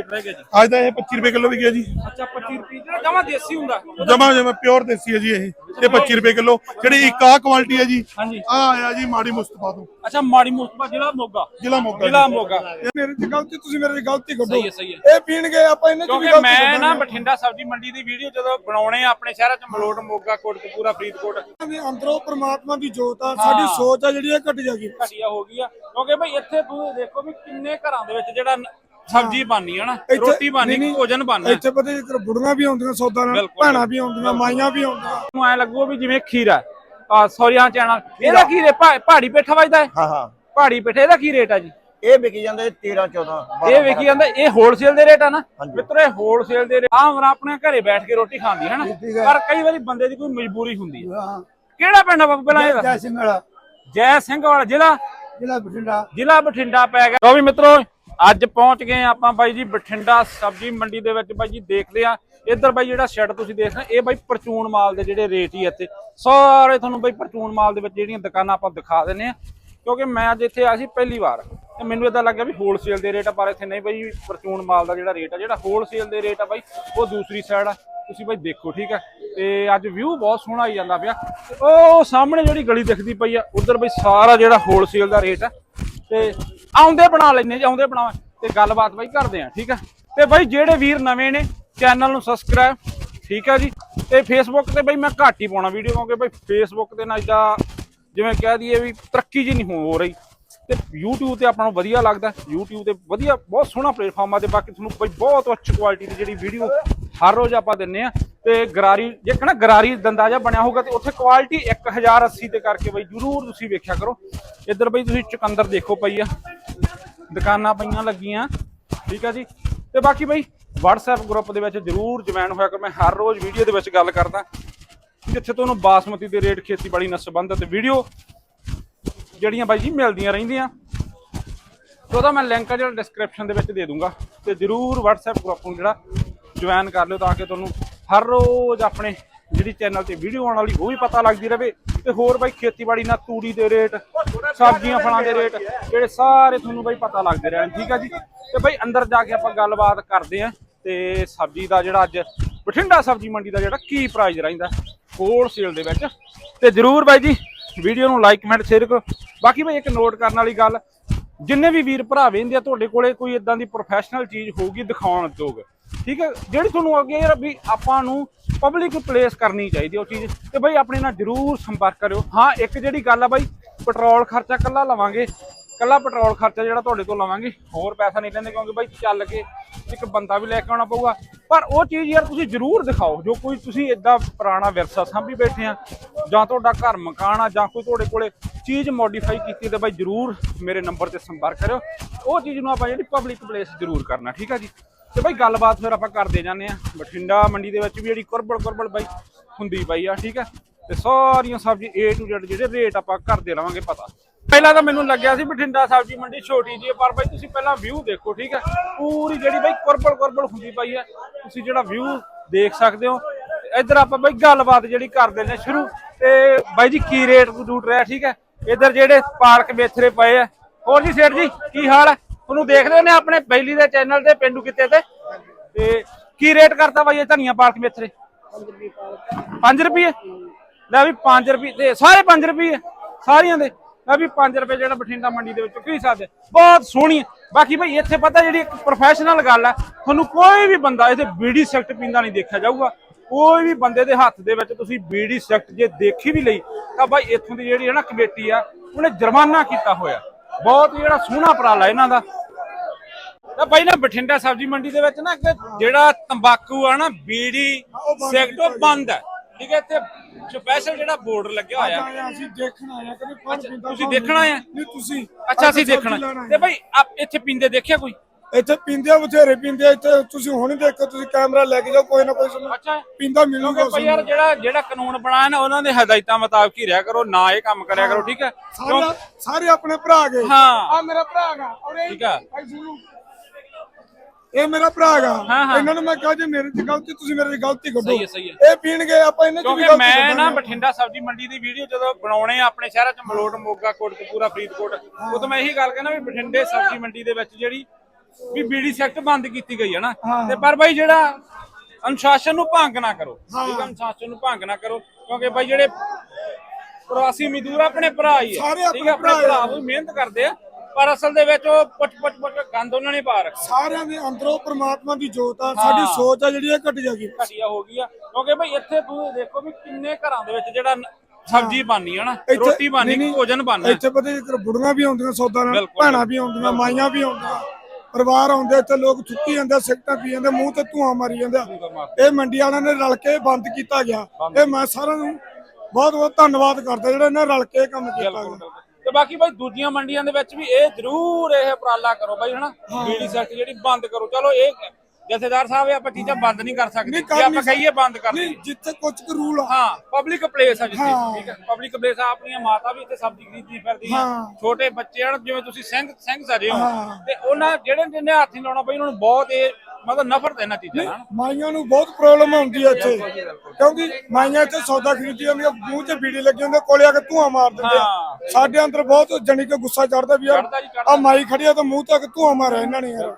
ਅੱਜ ਦਾ ਇਹ 25 ਰੁਪਏ ਕਿਲੋ ਵੀ ਗਿਆ ਜੀ। ਅੱਛਾ 25 ਰੁਪਏ ਜਿਹੜਾ ਜਮਾ ਦੇਸੀ ਹੁੰਦਾ। ਜਮਾ ਜਮਾ ਪਿਓਰ ਦੇਸੀ ਹੈ ਜੀ ਇਹ। ਇਹ 25 ਰੁਪਏ ਕਿਲੋ। ਜਿਹੜੀ ਇੱਕ ਆ ਕੁਆਲਿਟੀ ਹੈ ਜੀ। ਆ ਆਇਆ ਜੀ ਮਾੜੀ ਮੁਸਤਫਾ ਤੋਂ। ਅੱਛਾ ਮਾੜੀ ਮੁਸਤਫਾ ਜ਼ਿਲ੍ਹਾ ਮੋਗਾ। ਜ਼ਿਲ੍ਹਾ ਮੋਗਾ ਜ਼ਿਲ੍ਹਾ ਮੋਗਾ। ਮੇਰੇ ਚ ਗਲਤੀ ਤੁਸੀਂ ਮੇਰੇ ਚ ਗਲਤੀ ਕੱਢੋ। ਸਹੀ ਹੈ ਸਹੀ ਹੈ। ਇਹ ਪੀਣਗੇ ਆਪਾਂ ਇਹਨਾਂ ਚ ਵੀ ਕਿਉਂਕਿ ਗਲਤੀ ਮੈਂ ਨਾ। ਬਠਿੰਡਾ ਸਬਜ਼ੀ ਮੰਡੀ ਦੀ ਵੀਡੀਓ ਜਦੋਂ ਬਣਾਉਣੇ ਆ ਆਪਣੇ ਸ਼ਹਿਰਾਂ ਚ ਮਲੋਟ ਮੋਗਾ ਕੋਟਕਪੂਰਾ ਫਰੀਦਕੋਟ। ਵੀ ਅੰਦਰੋਂ ਪ੍ਰਮਾਤਮਾ ਦੀ ਜੋਤ ਆ ਸਾਡੀ ਸੋਚ ਆ ਜਿਹੜੀ ਇਹ ਘਟ ਜਾਗੀ। ਘਟੀਆ ਹੋ ਗਈ ਆ। ਕਿਉਂਕਿ ਭਾਈ ਇੱਥੇ ਤੁਸੀਂ ਦੇਖੋ ਵੀ ਕਿੰਨੇ ਘਰਾਂ ਦੇ ਵਿੱਚ ਜਿਹੜਾ ਸਬਜ਼ੀ ਬਣਨੀ ਹੈ ਨਾ ਇੱਥੇ- ਰੋਟੀ ਬਣਨੀ ਨਹੀਂ, ਭੋਜਨ ਬਣਨਾ। ਇੱਥੇ ਪਤਾ ਜੀ ਬੁੜੀਆਂ ਵੀ ਆਉਂਦੀਆਂ ਸੌਦਾ ਨਾਲ ਬਿਲਕੁਲ। ਭੈਣਾਂ ਵੀ ਆਉਂਦੀਆਂ ਮਾਈਆਂ ਵੀ ਆਉਂਦੀਆਂ। ਨੂੰ ਐ ਲੱਗੂ ਵੀ ਜਿਵੇਂ ਖੀਰਾ ਆ ਸੌਰੀ ਹਾਂ ਚੈਨਲ ਇਹਦਾ ਕੀ ਰੇ ਪਹਾੜੀ ਪੇਠਾ ਵੱਜਦਾ ਹੈ? ਹਾਂ ਹਾਂ। ਪਹਾੜੀ ਪੇਠੇ ਇਹਦਾ ਕੀ ਰੇਟ ਆ ਜੀ? ਇਹ ਵਿਕੀ ਜਾਂਦੇ 13 14 ਇਹ ਵੇਖੀ ਜਾਂਦਾ ਇਹ ਹੋਲਸੇਲ ਦੇ ਰੇਟ ਆ ਨਾ? ਮਿੱਤਰੋ ਇਹ ਹੋਲਸੇਲ ਦੇ ਰੇਟ ਆਮ ਆਪਣੇ ਘਰੇ ਬੈਠ ਕੇ ਰੋਟੀ ਖਾਂਦੀ ਹੈ ਨਾ? ਪਰ ਕਈ ਵਾਰੀ ਬੰਦੇ ਦੀ ਕੋਈ ਮਜਬੂਰੀ ਹੁੰਦੀ ਹੈ। ਕਿਹੜਾ ਪਿੰਡ ਆ ਬਾਬੂ ਪਹਿਲਾਂ ਇਹ ਦੱਸ। ਸਿੰਘ ਵਾਲਾ। ਜੈ ਸਿੰਘ ਵਾਲਾ ਜ਼ਿਲ੍ਹਾ? ਜ਼ਿਲ੍ਹਾ ਬਠਿੰਡਾ। ਜ਼ਿਲ੍ਹਾ ਬਠਿੰਡਾ ਪੈ ਗਿਆ। ਲੋ ਵੀ ਮਿੱਤਰੋ ਅੱਜ ਪਹੁੰਚ ਗਏ ਆਪਾਂ ਬਾਈ ਜੀ ਬਠਿੰਡਾ ਸਬਜ਼ੀ ਮੰਡੀ ਦੇ ਵਿੱਚ ਬਾਈ ਜੀ ਦੇਖਦੇ ਆ ਇੱਧਰ ਬਾਈ ਜਿਹੜਾ ਸ਼ੈਡ ਤੁਸੀਂ ਦੇਖ ਰਹੇ ਹੋ, ਇਹ ਬਾਈ ਪਰਚੂਨ ਮਾਲ ਦੇ ਜਿਹੜੇ ਰੇਟ ਹੀ ਇੱਥੇ। ਸਾਰੇ ਤੁਹਾਨੂੰ ਬਾਈ ਪਰਚੂਨ ਮਾਲ ਦੇ ਵਿੱਚ ਜਿਹੜੀਆਂ ਦੁਕਾਨਾਂ ਆਪਾਂ ਦਿਖਾ ਦਿੰਨੇ ਆ ਕਿਉਂਕਿ ਮੈਂ ਅੱਜ ਇੱਥੇ ਆਇਆ ਸੀ ਪਹਿਲੀ ਵਾਰ ਤੇ ਮੈਨੂੰ ਇਦਾਂ ਲੱਗਿਆ ਵੀ ਹੋਲਸੇਲ ਦੇ ਰੇਟ ਆ ਪਰ ਇੱਥੇ ਨਹੀਂ ਬਾਈ ਪਰਚੂਨ ਮਾਲ ਦਾ ਜਿਹੜਾ ਰੇਟ ਆ ਜਿਹੜਾ ਹੋਲਸੇਲ ਦੇ ਰੇਟ ਆ ਬਾਈ ਉਹ ਦੂਸਰੀ ਸਾਈਡ ਆ। ਤੁਸੀਂ ਬਾਈ ਦੇਖੋ ਠੀਕ ਹੈ ਤੇ ਅੱਜ ਵਿਊ ਬਹੁਤ ਸੋਹਣਾ ਆਈ ਜਾਂਦਾ ਪਿਆ। ਉਹ ਸਾਹਮਣੇ ਜਿਹੜੀ ਗਲੀ ਦਿਖਦੀ ਪਈ ਆ ਉਧਰ ਬਈ ਸਾਰਾ ਜਿਹੜਾ ਹੋਲਸੇਲ ਦਾ ਰੇਟ ਆ ਤੇ ਆਉਂਦੇ ਬਣਾ ਲੈਨੇ ਜੇ, ਆਉਂਦੇ ਬਣਾਵਾਂ ਤੇ ਗੱਲਬਾਤ ਬਾਈ ਕਰਦੇ ਆ ਠੀਕ ਆ? ਤੇ ਬਾਈ ਜਿਹੜੇ ਵੀਰ ਨਵੇਂ ਨੇ, ਚੈਨਲ ਨੂੰ ਸਬਸਕ੍ਰਾਈਬ ਠੀਕ ਆ ਜੀ? ਤੇ ਫੇਸਬੁੱਕ ਤੇ ਬਾਈ ਮੈਂ ਘੱਟ ਹੀ ਪਾਉਣਾ ਵੀਡੀਓ ਕਿਉਂਕਿ ਬਾਈ ਫੇਸਬੁੱਕ ਤੇ ਨਾ ਇਦਾਂ ਜਿਵੇਂ ਕਹਿ ਦਈਏ ਵੀ ਤਰੱਕੀ ਜੀ ਨਹੀਂ ਹੋ ਰਹੀ। ਤੇ YouTube ਤੇ ਆਪਾਂ ਨੂੰ ਵਧੀਆ ਲੱਗਦਾ, YouTube ਤੇ ਵਧੀਆ, ਬਹੁਤ ਸੋਹਣਾ ਪਲੇਟਫਾਰਮ ਆ ਤੇ ਬਾਕੀ ਤੁਹਾਨੂੰ ਬਈ ਬਹੁਤ ਉੱਚ ਕੁਆਲਿਟੀ ਦੀ ਜਿਹੜੀ ਵੀਡੀਓ ਹਰ ਰੋਜ਼ ਆਪਾਂ ਦਿੰਨੇ ਆ ਤੇ ਗਰਾਰੀ, ਜੇ ਕਹਣਾ ਗਰਾਰੀ ਦੰਦਾ ਜਿਹਾ ਬਣਿਆ ਹੋਊਗਾ ਤੇ ਉੱਥੇ ਕੁਆਲਿਟੀ 1080 ਤੇ ਕਰਕੇ ਬਈ ਜਰੂਰ ਤੁਸੀਂ ਵੇਖਿਆ ਕਰੋ। ਇੱਧਰ ਬਈ ਤੁਸੀਂ ਚੁਕੰਦਰ ਦੇਖੋ ਪਈ ਆ। ਦੁਕਾਨਾਂ ਪਈਆਂ ਲੱਗੀਆਂ, ਠੀਕ ਆ ਜੀ। ਤੇ ਬਾਕੀ ਬਈ WhatsApp ਗਰੁੱਪ ਦੇ ਵਿੱਚ ਜਰੂਰ ਜੁਆਇਨ ਹੋਇਆ ਕਰੋ। ਮੈਂ ਹਰ ਰੋਜ਼ ਵੀਡੀਓ ਦੇ ਵਿੱਚ ਗੱਲ ਕਰਦਾ। ਜਿੱਥੇ ਤੁਹਾਨੂੰ ਬਾਸਮਤੀ ਦੇ ਰੇਟ, ਖੇਤੀਬਾੜੀ ਨਾਲ ਸੰਬੰਧਿਤ ਵੀਡੀਓ ਜਿਹੜੀਆਂ ਬਾਈ ਜੀ ਮਿਲਦੀਆਂ ਰਹਿੰਦੀਆਂ। ਤੇ ਉਹਦਾ ਮੈਂ ਲਿੰਕ ਜਿਹੜਾ ਡਿਸਕ੍ਰਿਪਸ਼ਨ ਦੇ ਵਿੱਚ ਦੇ ਦੂੰਗਾ। ਤੇ ਜਰੂਰ WhatsApp ਗਰੁੱਪ ਨੂੰ ਜਿਹੜਾ ਜੁਆਇਨ ਕਰ ਲਿਓ ਤਾਂ ਕਿ ਤੁਹਾਨੂੰ ਹਰ ਰੋਜ਼ ਆਪਣੇ ਜਿਹੜੀ ਚੈਨਲ ਤੇ ਵੀਡੀਓ ਆਉਣ ਵਾਲੀ, ਉਹ ਵੀ ਪਤਾ ਲੱਗਦੀ ਰਹੇ ਤੇ ਹੋਰ ਬਾਈ ਖੇਤੀਬਾੜੀ ਨਾਲ ਤੂੜੀ ਦੇ ਰੇਟ, ਸਬਜ਼ੀਆਂ ਫਲਾਂ ਦੇ ਰੇਟ ਜਿਹੜੇ ਸਾਰੇ ਤੁਹਾਨੂੰ ਬਾਈ ਪਤਾ ਲੱਗਦੇ ਰਹਿਣ। ਠੀਕ ਆ ਜੀ? ਤੇ ਬਾਈ ਅੰਦਰ ਜਾ ਕੇ ਆਪਾਂ ਗੱਲਬਾਤ ਕਰਦੇ ਆਂ। ਤੇ ਸਬਜ਼ੀ ਦਾ ਜਿਹੜਾ ਅੱਜ ਬਠਿੰਡਾ ਸਬਜ਼ੀ ਮੰਡੀ ਦਾ ਜਿਹੜਾ ਕੀ ਪ੍ਰਾਈਸ ਰਹਿੰਦਾ ਹੋਲਸੇਲ ਦੇ ਵਿੱਚ। ਤੇ ਜਰੂਰ ਬਾਈ ਜੀ ਵੀਡੀਓ ਨੂੰ ਲਾਈਕ ਕਮੈਂਟ ਸ਼ੇਅਰ ਕਰੋ। ਬਾਕੀ ਬਾਈ ਇੱਕ ਨੋਟ ਕਰਨ ਵਾਲੀ ਗੱਲ, ਜਿੰਨੇ ਵੀ ਵੀਰ ਭਰਾ ਵੇਂਦੇ ਆ ਤੁਹਾਡੇ ਕੋਲੇ, ਕੋਈ ਇਦਾਂ ਦੀ ਪ੍ਰੋਫੈਸ਼ਨਲ ਚੀਜ਼ ਹੋਊਗੀ, ਦਿਖਾਉਣ ਯੋਗ ਠੀਕ ਹੈ? ਜਿਹੜੀ ਤੁਹਾਨੂੰ ਅੱਗੇ ਯਾਰ ਵੀ ਆਪਾਂ ਨੂੰ ਪਬਲਿਕ ਪਲੇਸ ਕਰਨੀ ਚਾਹੀਦੀ ਉਹ ਚੀਜ਼, ਤੇ ਬਈ ਆਪਣੇ ਨਾਲ ਜਰੂਰ ਸੰਪਰਕ ਕਰਿਓ। ਹਾਂ, ਇੱਕ ਜਿਹੜੀ ਗੱਲ ਆ ਬਾਈ ਪੈਟਰੋਲ ਖਰਚਾ ਕੱਲਾ ਲਵਾਂਗੇ। ਕੱਲਾ ਪੈਟਰੋਲ ਖਰਚਾ ਜਿਹੜਾ ਤੁਹਾਡੇ ਤੋਂ ਲਵਾਂਗੇ, ਹੋਰ ਪੈਸਾ ਨਹੀਂ ਲੈਂਦੇ ਕਿਉਂਕਿ ਬਾਈ ਚੱਲ ਕੇ ਇੱਕ ਬੰਦਾ ਵੀ ਲੈ ਕੇ ਆਉਣਾ ਪਊਗਾ। ਪਰ ਉਹ ਚੀਜ਼ ਯਾਰ ਤੁਸੀਂ ਜਰੂਰ ਦਿਖਾਓ, ਜੋ ਕੋਈ ਤੁਸੀਂ ਇਦਾਂ ਪੁਰਾਣਾ ਵਿਰਸਾ ਸਾਂਭੀ ਬੈਠੇ ਆ, ਜਾਂ ਤੁਹਾਡਾ ਘਰ ਮਕਾਨ ਆ, ਜਾਂ ਕੋਈ ਤੁਹਾਡੇ ਕੋਲੇ ਚੀਜ਼ ਮੋਡੀਫਾਈ ਕੀਤੀ ਤੇ ਬਾਈ ਜਰੂਰ ਮੇਰੇ ਨੰਬਰ ਤੇ ਸੰਪਰਕ ਕਰਿਓ। ਉਹ ਚੀਜ਼ ਨੂੰ ਆਪਾਂ ਜਿਹੜੀ ਪਬਲਿਕ ਪਲੇਸ ਜਰੂਰ ਕਰਨਾ, ਠੀਕ ਆ ਜੀ? ਤੇ ਬਾਈ ਗੱਲਬਾਤ ਫਿਰ ਆਪਾਂ ਕਰਦੇ ਜਾਂਦੇ ਆ ਬਠਿੰਡਾ ਮੰਡੀ ਦੇ ਵਿੱਚ ਵੀ ਜਿਹੜੀ ਕੁਰਬਲ ਕੁਰਬਲ ਬਾਈ ਹੁੰਦੀ ਪਈ ਆ, ਠੀਕ ਆ? ਤੇ ਸਾਰੀਆਂ ਸਬਜ਼ੀ A to Z ਜਿਹੜੇ ਰੇਟ ਆਪਾਂ ਕਰਦੇ ਰਵਾਂਗੇ ਪਤਾ। ਪਹਿਲਾਂ ਤਾਂ ਮੈਨੂੰ ਲੱਗਿਆ ਸੀ ਬਠਿੰਡਾ ਸਬਜ਼ੀ ਮੰਡੀ ਛੋਟੀ ਜੀ ਪਰ ਬਾਈ ਤੁਸੀਂ ਪਹਿਲਾਂ ਵਿਊ ਦੇਖੋ, ਠੀਕ ਹੈ ਪੂਰੀ ਜਿਹੜੀ ਬਾਈ ਕੁਰਬਲ ਕੁਰਬਲ ਹੁੰਦੀ ਪਈ ਹੈ ਤੁਸੀਂ ਜਿਹੜਾ ਵਿਊ ਦੇਖ ਸਕਦੇ ਹੋ। ਇੱਧਰ ਆਪਾਂ ਬਾਈ ਗੱਲਬਾਤ ਜਿਹੜੀ ਕਰਦੇ ਨੇ ਸ਼ੁਰੂ। ਤੇ ਬਾਈ ਜੀ, ਕੀ ਰੇਟ ਰੂਟ ਰਿਹਾ, ਠੀਕ ਹੈ ਇੱਧਰ ਜਿਹੜੇ ਪਾਰਕ ਮੇਥਰੇ ਪਏ ਆ। ਹੋਰ ਜੀ, ਸੇਠ ਜੀ, ਕੀ ਹਾਲ ਹੈ ਤੁਹਾਨੂੰ ਦੇਖਦੇ ਨੇ ਆਪਣੇ ਬੈਲੀ ਦੇ ਚੈਨਲ ਤੇ ਪਿੰਡੂ ਕਿਤੇ ਤੇ। ਤੇ ਕੀ ਰੇਟ ਕਰਤਾ ਬਾਈ ਇਹ ਧਨੀਆ ਪਾਰਕ ਮੇਥਰੇ 5 ਰੁਪਏ ਲੈ ਵੀ 5 ਰੁਪਏ ਤੇ ਸਾਰੇ 5 ਰੁਪਏ ਸਾਰੀਆਂ ਦੇ। ਲੈ ਵੀ 5 ਰੁਪਏ ਜਿਹੜਾ ਬਠਿੰਡਾ ਮੰਡੀ ਦੇ ਵਿੱਚ ਕੀ ਸਕਦੇ। ਬਹੁਤ ਸੋਹਣੀ ਬਾਕੀ ਭਾਈ ਇੱਥੇ ਪਤਾ ਜਿਹੜੀ ਇੱਕ ਪ੍ਰੋਫੈਸ਼ਨਲ ਗੱਲ ਹੈ, ਤੁਹਾਨੂੰ ਕੋਈ ਵੀ ਬੰਦਾ ਇੱਥੇ ਬੀੜੀ ਸਿਗਰਟ ਪੀਂਦਾ ਨਹੀਂ ਦੇਖਿਆ ਜਾਊਗਾ। ਕੋਈ ਵੀ ਬੰਦੇ ਦੇ ਹੱਥ ਦੇ ਵਿੱਚ ਤੁਸੀਂ ਬੀੜੀ ਸਿਗਰਟ ਜੇ ਦੇਖੀ ਵੀ ਲਈ, ਤਾਂ ਭਾਈ ਇੱਥੋਂ ਦੀ ਜਿਹੜੀ ਹੈ ਨਾ ਕਮੇਟੀ ਆ, ਉਹਨੇ ਜੁਰਮਾਨਾ ਕੀਤਾ ਹੋਇਆ। ਬਹੁਤ ਜਿਹੜਾ ਸੋਹਣਾ ਉਪਰਾਲਾ ਇਹਨਾਂ ਦਾ। ਤਾਂ ਬਾਈ ਨਾ ਬਠਿੰਡਾ ਸਬਜ਼ੀ ਮੰਡੀ ਦੇ ਵਿੱਚ ਨਾ ਜਿਹੜਾ ਤੰਬਾਕੂ ਆ ਨਾ ਬੀੜੀ ਸਿਗਰਟ ਉਹ ਬੰਦ ਹੈ ਠੀਕ ਹੈ ਤੇ ਸਪੈਸ਼ਲ ਜਿਹੜਾ ਬੋਰਡ ਲੱਗਿਆ ਹੋਇਆ। ਅਸੀਂ ਦੇਖਣ ਆਇਆ ਕਦੇ ਕੌਣ ਪੀਂਦਾ ਤੁਸੀਂ ਦੇਖਣ ਆਏ? ਨਹੀਂ ਤੁਸੀਂ। ਅੱਛਾ ਅਸੀਂ ਦੇਖਣਾ ਤੇ ਬਾਈ ਆਪ ਇੱਥੇ ਪੀਂਦੇ ਦੇਖਿਆ ਕੋਈ? ਇੱਥੇ ਪੀਂਦੇ ਆ ਬਥੇਰੇ ਪੀਂਦੇ ਇੱਥੇ ਤੁਸੀਂ ਹੁਣ ਹੀ ਦੇਖੋ ਤੁਸੀਂ ਕੈਮਰਾ ਲੈ ਕੇ ਜਾਓ ਕੋਈ ਨਾ ਕੋਈ ਤੁਹਾਨੂੰ ਅੱਛਾ। ਪੀਂਦਾ ਮਿਲੂਗਾ ਭਾਈ ਯਾਰ ਜਿਹੜਾ ਜਿਹੜਾ ਕਾਨੂੰਨ ਬਣਾਇਆ ਨਾ ਉਹਨਾਂ ਦੇ ਹਦਾਇਤਾਂ ਮੁਤਾਬਕ ਹੀ ਰਿਹਾ ਕਰੋ ਨਾ ਇਹ ਕੰਮ ਕਰਿਆ ਕਰੋ ਠੀਕ ਹੈ? ਸਾਰੇ ਆਪਣੇ ਭਰਾ ਗਏ। ਹਾਂ। ਆ ਮੇਰਾ ਭਰਾ ਹੈਗਾ ਔਰ ਇਹ ਠੀਕ ਆ। ਇਹ ਮੇਰਾ ਭਰਾ ਹੈਗਾ ਹਾਂ। ਇਹਨਾਂ ਨੂੰ ਮੈਂ ਕਹਾਂ ਜੇ ਮੇਰੇ ਚ ਗਲਤੀ ਤੁਸੀਂ ਮੇਰੇ ਚ ਗਲਤੀ ਕੱਢੋ ਸਹੀ ਹੈ, ਸਹੀ ਹੈ। ਇਹ ਪੀਣਗੇ ਆਪਾਂ ਇਹਨਾਂ ਕਿਉਂਕਿ ਗਲਤੀ ਮੈਂ ਨਾ ਕੱਢਾਂਗੇ। ਬਠਿੰਡਾ ਸਬਜ਼ੀ ਮੰਡੀ ਦੀ ਵੀਡੀਓ ਜਦੋਂ ਬਣਾਉਣੇ ਆ ਆਪਣੇ ਸ਼ਹਿਰਾਂ ਚ ਮਲੋਟ ਮੋਗਾ ਕੋਟਕਪੂਰਾ ਫਰੀਦਕੋਟ ਉਹ ਤਾਂ ਮੈਂ ਇਹੀ ਗੱਲ ਕਹਿੰਦਾ ਵੀ ਬਠਿੰਡੇ ਸਬਜ਼ੀ ਮੰਡੀ ਦੇ ਵਿੱਚ ਜਿਹੜੀ ਵੀ ਬੀੜੀ ਸੈਕਟ ਬੰਦ ਕੀਤੀ ਗਈ ਹੈ ਨਾ ਹਾਂ। ਤੇ ਪਰ ਬਾਈ ਜਿਹੜਾ ਅਨੁਸ਼ਾਸਨ ਨੂੰ ਭੰਗ ਨਾ ਕਰੋ ਠੀਕ ਹੈ ਅਨੁਸ਼ਾਸਨ ਨੂੰ ਭੰਗ ਨਾ ਕਰੋ ਕਿਉਂਕਿ ਬਾਈ ਜਿਹੜੇ ਪ੍ਰਵਾਸੀ ਮਜ਼ਦੂਰ ਆਪਣੇ ਭਰਾ ਹੀ ਸਾਰੇ ਹੈ ਆਪਣੇ ਠੀਕ ਹੈ ਆਪਣੇ ਭਰਾ ਹੀ ਆ। ਭਰਾ ਵੀ ਮਿਹਨਤ ਕਰਦੇ ਆ ਪਰ ਅਸਲ ਦੇ ਵਿੱਚ ਉਹ ਪੁੱਟ ਪੁੱਟ ਪੁੱਟ ਗੰਦ ਉਹਨਾਂ ਨੇ ਪਾ ਰੱਖਿਆ। ਸਾਰਿਆਂ ਦੇ ਅੰਦਰੋਂ ਪ੍ਰਮਾਤਮਾ ਦੀ ਜੋਤ ਆ ਸਾਡੀ ਸੋਚ ਆ ਜਿਹੜੀ ਇਹ ਘਟ ਜਾਗੀ ਘਟੀਆ ਹੋ ਗਈ ਆ। ਕਿਉਂਕਿ ਭਾਈ ਇੱਥੇ ਤੁਸੀਂ ਦੇਖੋ ਵੀ ਕਿੰਨੇ ਘਰਾਂ ਦੇ ਵਿੱਚ ਜਿਹੜਾ ਸਬਜ਼ੀ ਬਣਨੀ ਹੈ ਨਾ ਰੋਟੀ ਨਹੀਂ, ਭੋਜਨ ਬਣਨਾ। ਇੱਥੇ ਪਤਾ ਜੀ ਬੁੜੀਆਂ ਵੀ ਆਉਂਦੀਆਂ ਸੌਦਾ ਨਾਲ। ਭੈਣਾਂ ਵੀ ਆਉਂਦੀਆਂ ਮਾਈਆਂ ਵੀ ਆਉਂਦੀਆਂ। ਪਰਿਵਾਰ ਆਉਂਦੇ ਇੱਥੇ ਲੋਕ ਥੁੱਕੀ ਜਾਂਦੇ ਸਿਗਰਟਾਂ ਪੀ ਜਾਂਦੇ ਮੂੰਹ ਤੇ ਧੂਆਂ ਮਾਰੀ ਜਾਂਦੇ। ਇਹ ਮੰਡੀ ਵਾਲਿਆਂ ਨੇ ਰਲ ਕੇ ਬੰਦ ਕੀਤਾ ਗਿਆ। ਇਹ ਮੈਂ ਸਾਰਿਆਂ ਨੂੰ ਬਹੁਤ ਬਹੁਤ ਧੰਨਵਾਦ ਕਰਦਾ ਜਿਹੜਾ ਇਹਨਾਂ ਰਲ ਕੇ ਕੰਮ ਕੀਤਾ ਗਿਆ ਤੇ ਬਾਕੀ ਭਾਈ ਦੂਜੀਆਂ ਮੰਡੀਆਂ ਦੇ ਵਿੱਚ ਵੀ ਇਹ ਜ਼ਰੂਰ ਇਹ ਉਪਰਾਲਾ ਕਰੋ ਭਾਈ ਹਨਾ? ਬੀੜੀ ਸੈਕਟ ਜਿਹੜੀ ਬੰਦ ਕਰੋ। ਚਲੋ ਇਹ ਜਥੇਦਾਰ ਸਾਹਿਬ ਇਹ ਆਪਾਂ ਚੀਜ਼ਾਂ ਬੰਦ ਨਹੀਂ ਕਰ ਸਕਦੇ। ਜੇ ਆਪਾਂ ਕਹੀਏ ਬੰਦ ਕਰ ਨਹੀਂ ਜਿੱਥੇ ਕੁਝ ਕੁ ਰੂਲ ਆ। ਹਾਂ ਪਬਲਿਕ ਪਲੇਸ ਆ ਜਿੱਥੇ। ਠੀਕ ਹੈ ਪਬਲਿਕ ਪਲੇਸ ਆ ਆਪਣੀਆਂ ਮਾਤਾ ਵੀ ਇੱਥੇ ਸਬਜ਼ੀ ਖਰੀਦਦੀ ਫਿਰਦੀਆਂ ਹਾਂ। ਛੋਟੇ ਬੱਚੇ ਹਨ ਜਿਵੇਂ ਤੁਸੀਂ ਸਿੰਘ ਸਿੰਘ ਸਜੇ ਹੋ। ਤੇ ਉਹਨਾਂ ਜਿਹੜੇ ਜਿਹਨੇ ਹੱਥ ਨਹੀਂ ਲਾਉਣਾ ਬਈ ਉਹਨਾਂ ਨੂੰ ਬਹੁਤ ਇਹ ਮਤਲਬ ਨਫ਼ਰਤ ਇਹਨਾਂ ਚੀਜ਼ਾਂ ਨਾਲ। ਮਾਈਆਂ ਨੂੰ ਬਹੁਤ ਪ੍ਰੋਬਲਮ ਆਉਂਦੀ ਹੈ ਇੱਥੇ। ਕਿਉਂਕਿ ਮਾਈਆਂ ਇੱਥੇ ਸੌਦਾ ਖਰੀਦੀਆਂ ਹੁੰਦੀਆਂ ਮੂੰਹ 'ਚ ਬੀੜੀ ਲੱਗੀ ਹੁੰਦੀ ਕੋਲੇ ਆ ਕੇ ਧੂਆਂ ਮਾਰ ਦਿੰਦੇ ਆ। ਸਾਡੇ ਅੰਦਰ ਬਹੁਤ ਜਣੀ ਕਿ ਗੁੱਸਾ ਚੜਦਾ ਵੀ ਯਾਰ। ਆ ਮਾਈ ਖੜੀ ਆ ਤਾਂ ਮੂੰਹ ਤੱਕ ਧੂਆਂ ਮਾਰਿਆ ਇਹਨਾਂ ਨੇ ਯਾਰ।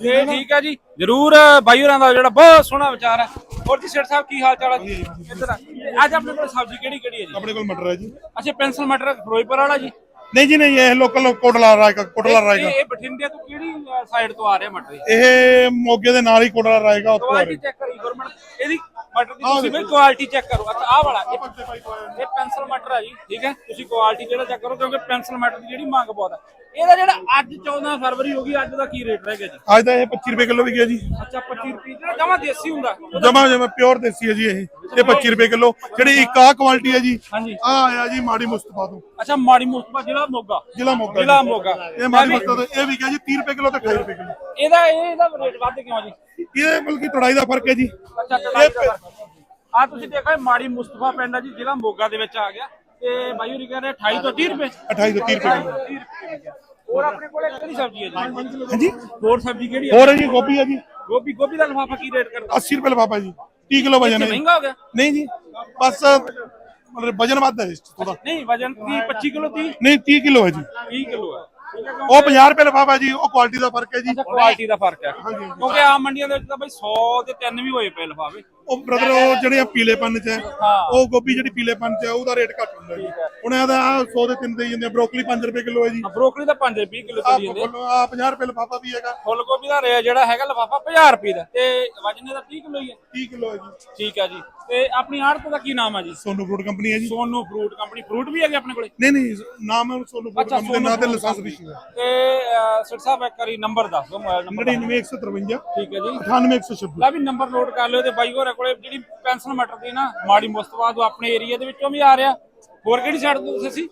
ਤੇ ਠੀਕ ਹੈ ਜੀ ਜਰੂਰ ਬਾਈ ਹੋਰਾਂ ਦਾ ਜਿਹੜਾ ਬਹੁਤ ਸੋਹਣਾ ਵਿਚਾਰ ਹੈ। ਹੋਰ ਜੀ ਸੇਠ ਸਾਹਿਬ ਕੀ ਹਾਲ ਚਾਲ ਹੈ ਜੀ? ਇੱਧਰ ਆ। ਤੇ ਅੱਜ ਆਪਣੇ ਕੋਲ ਸਬਜ਼ੀ ਕਿਹੜੀ ਕਿਹੜੀ ਹੈ ਜੀ? ਆਪਣੇ ਕੋਲ ਮਟਰ ਹੈ ਜੀ। ਅੱਛਾ ਪੈਨਸਲ ਮਟਰ ਫਿਰੋਜ਼ਪੁਰ ਵਾਲਾ ਜੀ? ਨਹੀਂ ਜੀ ਨਹੀਂ ਇਹ ਲੋਕਲ ਕੋਟਲਾ ਰਾਏਗਾ ਕੋਟਲਾ ਰਾਏਗਾ ਇਹ ਬਠਿੰਡੇ ਤੋਂ ਕਿਹੜੀ ਸਾਈਡ ਤੋਂ ਆ ਰਿਹਾ ਮਟਰ ਇਹ? ਮੋਗੇ ਦੇ ਨਾਲ ਹੀ ਕੋਟਲਾ ਰਾਏਗਾ ਉੱਥੋਂ ਆ ਕੁਆਲਿਟੀ ਰਿਹਾ। ਚੈੱਕ ਕਰੀ ਗਵਰਨਮੈਂਟ ਇਹਦੀ ਮਟਰ ਦੀ ਤੁਸੀਂ ਵੀ ਕੁਆਲਿਟੀ ਚੈੱਕ ਕਰੋ। ਅੱਛਾ ਆਹ ਵਾਲਾ। ਇਹ ਇਹ ਪੈਨਸਲ ਮਟਰ ਹੈ ਜੀ ਠੀਕ ਹੈ? ਤੁਸੀਂ ਕੁਆਲਿਟੀ ਜਿਹੜਾ ਚੈੱਕ ਕਰੋ ਕਿਉਂਕਿ ਪੈਨਸਲ ਮਟਰ ਦੀ ਜਿਹੜੀ ਮੰਗ ਬਹੁਤ ਹੈ ਇਹਦਾ ਜਿਹੜਾ ਅੱਜ 14 ਫਰਵਰੀ ਹੋ ਗਈ ਅੱਜ ਦਾ ਕੀ ਰੇਟ ਰਹਿ ਗਿਆ ਜੀ? ਅੱਜ ਦਾ ਇਹ 25 ਰੁਪਏ ਕਿਲੋ ਵਿਕਿਆ ਜੀ। ਅੱਛਾ 25 ਰੁਪਏ ਜਿਹੜਾ ਜਮਾ ਦੇਸੀ ਹੁੰਦਾ। ਜਮਾ ਜਮਾ ਪਿਓਰ ਦੇਸੀ ਹੈ ਜੀ ਇਹ। ਇਹ 25 ਰੁਪਏ ਕਿਲੋ। ਜਿਹੜੀ ਇੱਕ ਆ ਕੁਆਲਿਟੀ ਹੈ ਜੀ ਹਾਂਜੀ। ਆ ਆਇਆ ਜੀ ਮਾੜੀ ਮੁਸਤਫਾ ਤੋਂ। ਅੱਛਾ ਮਾੜੀ ਮੁਸਤਫਾ ਜ਼ਿਲ੍ਹਾ ਮੋਗਾ। ਜ਼ਿਲ੍ਹਾ ਮੋਗਾ ਜ਼ਿਲ੍ਹਾ ਜੀ। ਮੋਗਾ। ਇਹ ਮਾੜੀ ਮੁਸਤਫਾ ਤੋਂ ਇਹ ਵਿਕਿਆ ਜੀ 30 ਰੁਪਏ ਕਿਲੋ ਤੇ 28 ਰੁਪਏ ਕਿਲੋ। ਇਹਦਾ ਇਹ ਇਹਦਾ ਰੇਟ ਵੱਧ ਕਿਉਂ ਜੀ। ਇਹ ਬਲਕਿ ਤੜਾਈ ਦਾ ਫ਼ਰਕ ਹੈ ਜੀ। ਅੱਛਾ ਆ ਤੁਸੀਂ ਦੇਖੋ ਇਹ ਮਾੜੀ ਮੁਸਤਫਾ ਪਿੰਡ ਆ ਜੀ ਜ਼ਿਲ੍ਹਾ ਮੋਗਾ ਦੇ ਵਿੱਚ ਆ ਗਿਆ। ਤੇ ਬਾਈ ਹੋਰੀ ਕਹਿੰਦੇ 28 ਤੋਂ 30 ਰੁਪਏ। 28 ਤੋਂ 30 ਰੁਪਏ। ਕਿਲੋ 30 ਰੁਪਏ ਹੋਰ ਆਪਣੇ ਕੋਲੇ ਕਿਹੜੀ ਸਬਜ਼ੀ ਹੈ ਜੀ। ਹਾਂਜੀ? ਹੋਰ ਸਬਜ਼ੀ ਕਿਹੜੀ ਹੈ ਹੋਰ ਹੈ ਜੀ ਗੋਭੀ ਹੈ ਜੀ। ਗੋਭੀ ਗੋਭੀ ਦਾ ਲਫਾਫਾ ਕੀ ਰੇਟ ਕਰਦਾ? 80 ਰੁਪਏ ਲਫਾਫਾ ਜੀ 30 ਕਿਲੋ ਵਜਨ ਹੈ। ਮਹਿੰਗਾ ਹੋ ਗਿਆ? ਨਹੀਂ ਜੀ ਬਸ ਮਤਲਬ ਵਜਨ ਵੱਧ ਹੈ ਥੋੜਾ ਨਹੀਂ ਵਜਨ 30 25 ਕਿਲੋ 30 ਨਹੀਂ 30 ਕਿਲੋ ਹੈ ਜੀ। 30 ਕਿਲੋ ਹੈ। ਉਹ 50 ਰੁਪਏ ਲਫਾਫਾ ਜੀ ਉਹ ਕੁਆਲਿਟੀ ਦਾ ਫ਼ਰਕ ਹੈ ਜੀ। ਕੁਆਲਿਟੀ ਦਾ ਫ਼ਰਕ ਹੈ। ਕਿਉਂਕਿ ਆਮ ਮੰਡੀਆਂ ਦੇ ਵਿੱਚ ਤਾਂ ਬਈ 100 ਤੇ 3 ਵੀ ਹੋਏ ਪਏ ਲਫਾਫੇ। ਉਹ ਬ੍ਰਦਰ ਉਹ ਜਿਹੜੇ ਆ ਪੀਲੇਪਨ ਚ ਹੈ ਹਾਂ। ਉਹ ਗੋਭੀ ਜਿਹੜੀ ਪੀਲੇਪਨ ਚ ਹੈ ਉਹਦਾ ਰੇਟ ਘੱਟ ਹੁੰਦਾ ਜੀ। ਹੁਣ ਇਹਦਾ 100 ਦੇ 3 ਦੇ ਜਾਂਦੇ ਬਰੋਕਲੀ 5 ਰੁਪਏ ਕਿਲੋ ਹੈ ਜੀ। ਬਰੋਕਲੀ ਦਾ 5 20 ਕਿਲੋ ਆ ਚੱਲੀ ਜਾਂਦੇ ਆ। 50 ਰੁਪਏ ਲਫਾਫਾ ਵੀ ਹੈਗਾ। ਫੁੱਲ ਗੋਭੀ ਦਾ ਰੇਟ ਜਿਹੜਾ ਹੈਗਾ ਲਫਾਫਾ 50 ਰੁਪਏ ਦਾ। ਤੇ ਵਜਨ ਇਹਦਾ 30 ਕਿਲੋ ਹੀ ਹੈ। 30 ਕਿਲੋ ਹੈ ਜੀ। ਠੀਕ ਹੈ ਜੀ। ਤੇ ਆਪਣੀ ਆੜਤ ਦਾ ਕੀ ਨਾਮ ਹੈ ਜੀ? ਸੋਨੂ ਫਰੂਟ ਕੰਪਨੀ ਹੈ ਜੀ। Sonu fruit company. ਫਰੂਟ ਵੀ ਹੈਗੇ ਆਪਣੇ ਕੋਲੇ? ਨਹੀਂ ਨਹੀਂ ਨਾਮ ਹੈ ਸੋਨੂ ਫਰੂਟ ਕੰਪਨੀ ਦੇ ਨਾਂ ਤੇ ਲਾਇਸੈਂਸ ਵੀ ਹੈ। ਤੇ ਸਿਰ ਸਾਹਿਬ ਇੱਕ ਵਾਰੀ ਨੰਬਰ ਦੱਸ ਦਿਓ ਮੋਬਾਈਲ ਨੰਬਰ 99153 ਠੀਕ ਹੈ ਜੀ। 98126 ਲੈ ਵੀ ਨੰਬਰ ਨੋਟ ਕਰ ਲਿਓ ਤੇ ਬਾਈ ਹੋਰਾਂ ਕੋਲੇ ਜਿਹੜੀ ਪੈਨਸ਼ਨ ਮਟਰ ਦੀ ਨਾ ਮਾੜੀ ਮੁਸਤਫਾ ਤੋਂ ਆਪਣੇ ਏਰੀਆ ਦੇ ਵਿੱਚੋਂ ਵੀ ਆ ਰਿਹਾ। ਹੋਰ ਕਿਹੜੀ ਸਾਈਡ ਤੋਂ ਤੁਸੀਂ ਸੀ?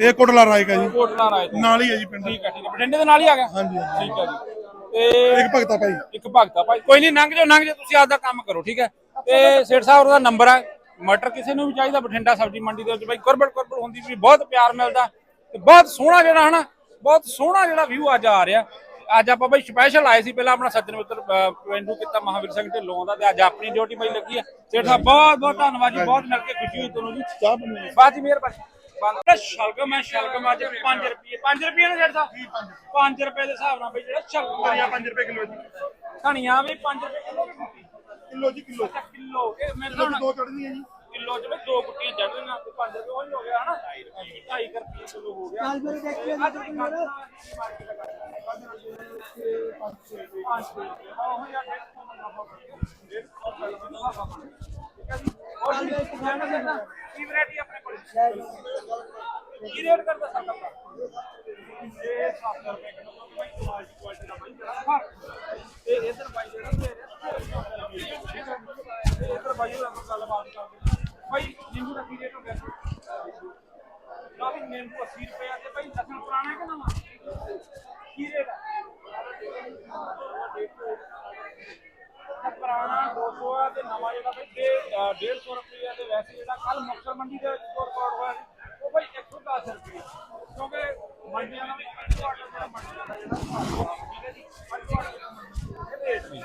ਇਹ ਕੋਟਲਾ ਰਾਏਗਾ ਜੀ। ਕੋਟਲਾ ਰਾਏ ਨਾਲ ਹੀ ਹੈ ਜੀ ਪਿੰਡ। ਠੀਕ ਹੈ ਠੀਕ ਹੈ। ਬਠਿੰਡੇ ਦੇ ਨਾਲ ਹੀ ਆ ਗਿਆ? ਹਾਂਜੀ ਹਾਂਜੀ। ਠੀਕ ਹੈ ਜੀ। ਤੇ ਇੱਕ ਭਗਤਾ ਭਾਈ। ਇੱਕ ਭਗਤਾ ਭਾਈ। ਕੋਈ ਨਹੀਂ ਲੰਘ ਜਾਓ ਲੰਘ ਜਾਓ ਤੁਸੀਂ ਆਪਦਾ ਕੰਮ ਕਰੋ ਠੀਕ ਹੈ? ਤੇ ਸੇਠ ਸਾਹਿਬ ਦਾ ਨੰਬਰ ਹੈ ਮਟਰ ਕਿਸੇ ਨੂੰ ਵੀ ਚਾਹੀਦਾ ਬਠਿੰਡਾ ਸਬਜ਼ੀ ਮੰਡੀ ਦੇ ਵਿੱਚ ਬਾਈ ਕੁਰਬੜ ਕੁਰਬੜ ਹੁੰਦੀ ਵੀ ਬਹੁਤ ਪਿਆਰ ਮਿਲਦਾ ਤੇ ਬਹੁਤ ਸੋਹਣਾ ਜਿਹੜਾ ਹਨਾ ਬਹੁਤ ਸੋਹਣਾ ਜਿਹੜਾ ਵਿਊ ਅੱਜ ਆ ਰਿਹਾ। ਅੱਜ ਆਪਾਂ ਬਾਈ ਸਪੈਸ਼ਲ ਆਏ ਸੀ ਪਹਿਲਾਂ ਆਪਣਾ ਸੱਜਣ ਮਿੱਤਰ ਪਿੰਡੂ ਕੀਤਾ ਮਹਾਵੀਰ ਸਿੰਘ ਢਿੱਲੋਂ ਦਾ ਤੇ ਅੱਜ ਆਪਣੀ ਡਿਊਟੀ ਬਾਈ ਲੱਗੀ ਹੈ ਸੇਠ ਸਾਹਿਬ ਬਹੁਤ ਬਹੁਤ ਧੰਨਵਾਦ ਜੀ ਬਹੁਤ ਮਿਲ ਕੇ ਖੁਸ਼ੀ ਹੋਈ ਤੁਹਾਨੂੰ ਜੀ। ਚਾਹ ਬਣੀ ਬਾਤ ਹੀ ਮਿਹਰਬਾਨੀ। ਬੰਦਾ ਸ਼ਲਗਮ ਹੈ ਸ਼ਲਗਮ ਅੱਜ 5 ਰੁਪਏ 5 ਰੁਪਏ ਨਾ ਸੇਠ ਸਾਹਿਬ? 5 ਰੁਪਏ ਦੇ ਹਿਸਾਬ ਨਾਲ ਬਈ ਜਿਹੜਾ ਸ਼ਲਗਮ ਆ। 5 ਰੁਪਏ ਕਿਲੋ ਜੀ। ਧਨੀਆ ਵੀ 5 ਰੁਪਏ ਕਿਲੋ ਕਿਲੋ ਜੀ ਕਿਲੋ ਅੱਛਾ ਕਿਲੋ ਇਹ ਮੇਰੇ ਕਿਲੋ ਨਾਲ ਦੋ ਚੜਦੀਆਂ ਜੀ ਕਿਲੋ ਚ ਵੀ ਦੋ ਗੁੱਟੀਆਂ ਚੜ ਰਹੀਆਂ ਤੇ 5 ਰੁਪਏ ਉਹੀ ਹੋ ਗਿਆ ਹਨਾ 2.5 ਰੁਪਏ ਕਿਲੋ ਹੋ ਗਿਆ ਅੱਜ ਵੀ ਘੱਟ ਕੀ ਵੈਰਾਈਟੀ ਆਪਣੇ ਕੋਲ ਕੀ ਰੇਟ ਕਰਦਾ ਸਰ ਆਪਣਾ ਇਹ 7 ਰੁਪਏ ਕਿਲੋ ਕੁਆਲਿਟੀ ਕੁਆਲਿਟੀ ਦਾ ਬਾਈ ਜਿਹੜਾ ਫ਼ਰਕ ਇਹ ਇਧਰ ਬਾਈ ਜਿਹੜਾ ਤੇ ਇਧਰ ਬਾਈ ਹੋਰਾਂ ਨਾਲ ਗੱਲਬਾਤ ਕਰਦੇ ਬਾਈ ਨਿੰਬੂ ਦਾ ਕੀ ਰੇਟ ਹੋ ਗਿਆ ਲਓ ਵੀ ਨਿੰਬੂ 80 ਰੁਪਏ ਤੇ ਬਾਈ ਲਸਣ ਪੁਰਾਣਾ ਹੈ ਕਿ ਨਵਾਂ ਕੀ ਰੇਟ ਹੈ ਪੁਰਾਣਾ 200 ਆ ਤੇ ਨਵਾਂ ਜਿਹੜਾ ਬਈ ਤੇ 150 ਰੁਪਏ ਤੇ ਵੈਸੇ ਜਿਹੜਾ ਕੱਲ ਮੁਕਤਸਰ ਮੰਡੀ ਦੇ ਵਿੱਚ ਰਿਕਾਰਡ ਹੋਇਆ ਸੀ ਉਹ ਬਈ 110 ਰੁਪਏ। ਕਿਉਂਕਿ ਮੰਡੀਆਂ ਦਾ ਵੀ headquarter ਜਿਹੜਾ ਮੰਡੀਆਂ ਦਾ ਜਿਹੜਾ ਠੀਕ ਹੈ ਜੀ? headquarter ਜਿਹੜਾ ਮੰਡੀ ਦਾ। ਇਹ ਰੇਟ ਨਹੀਂ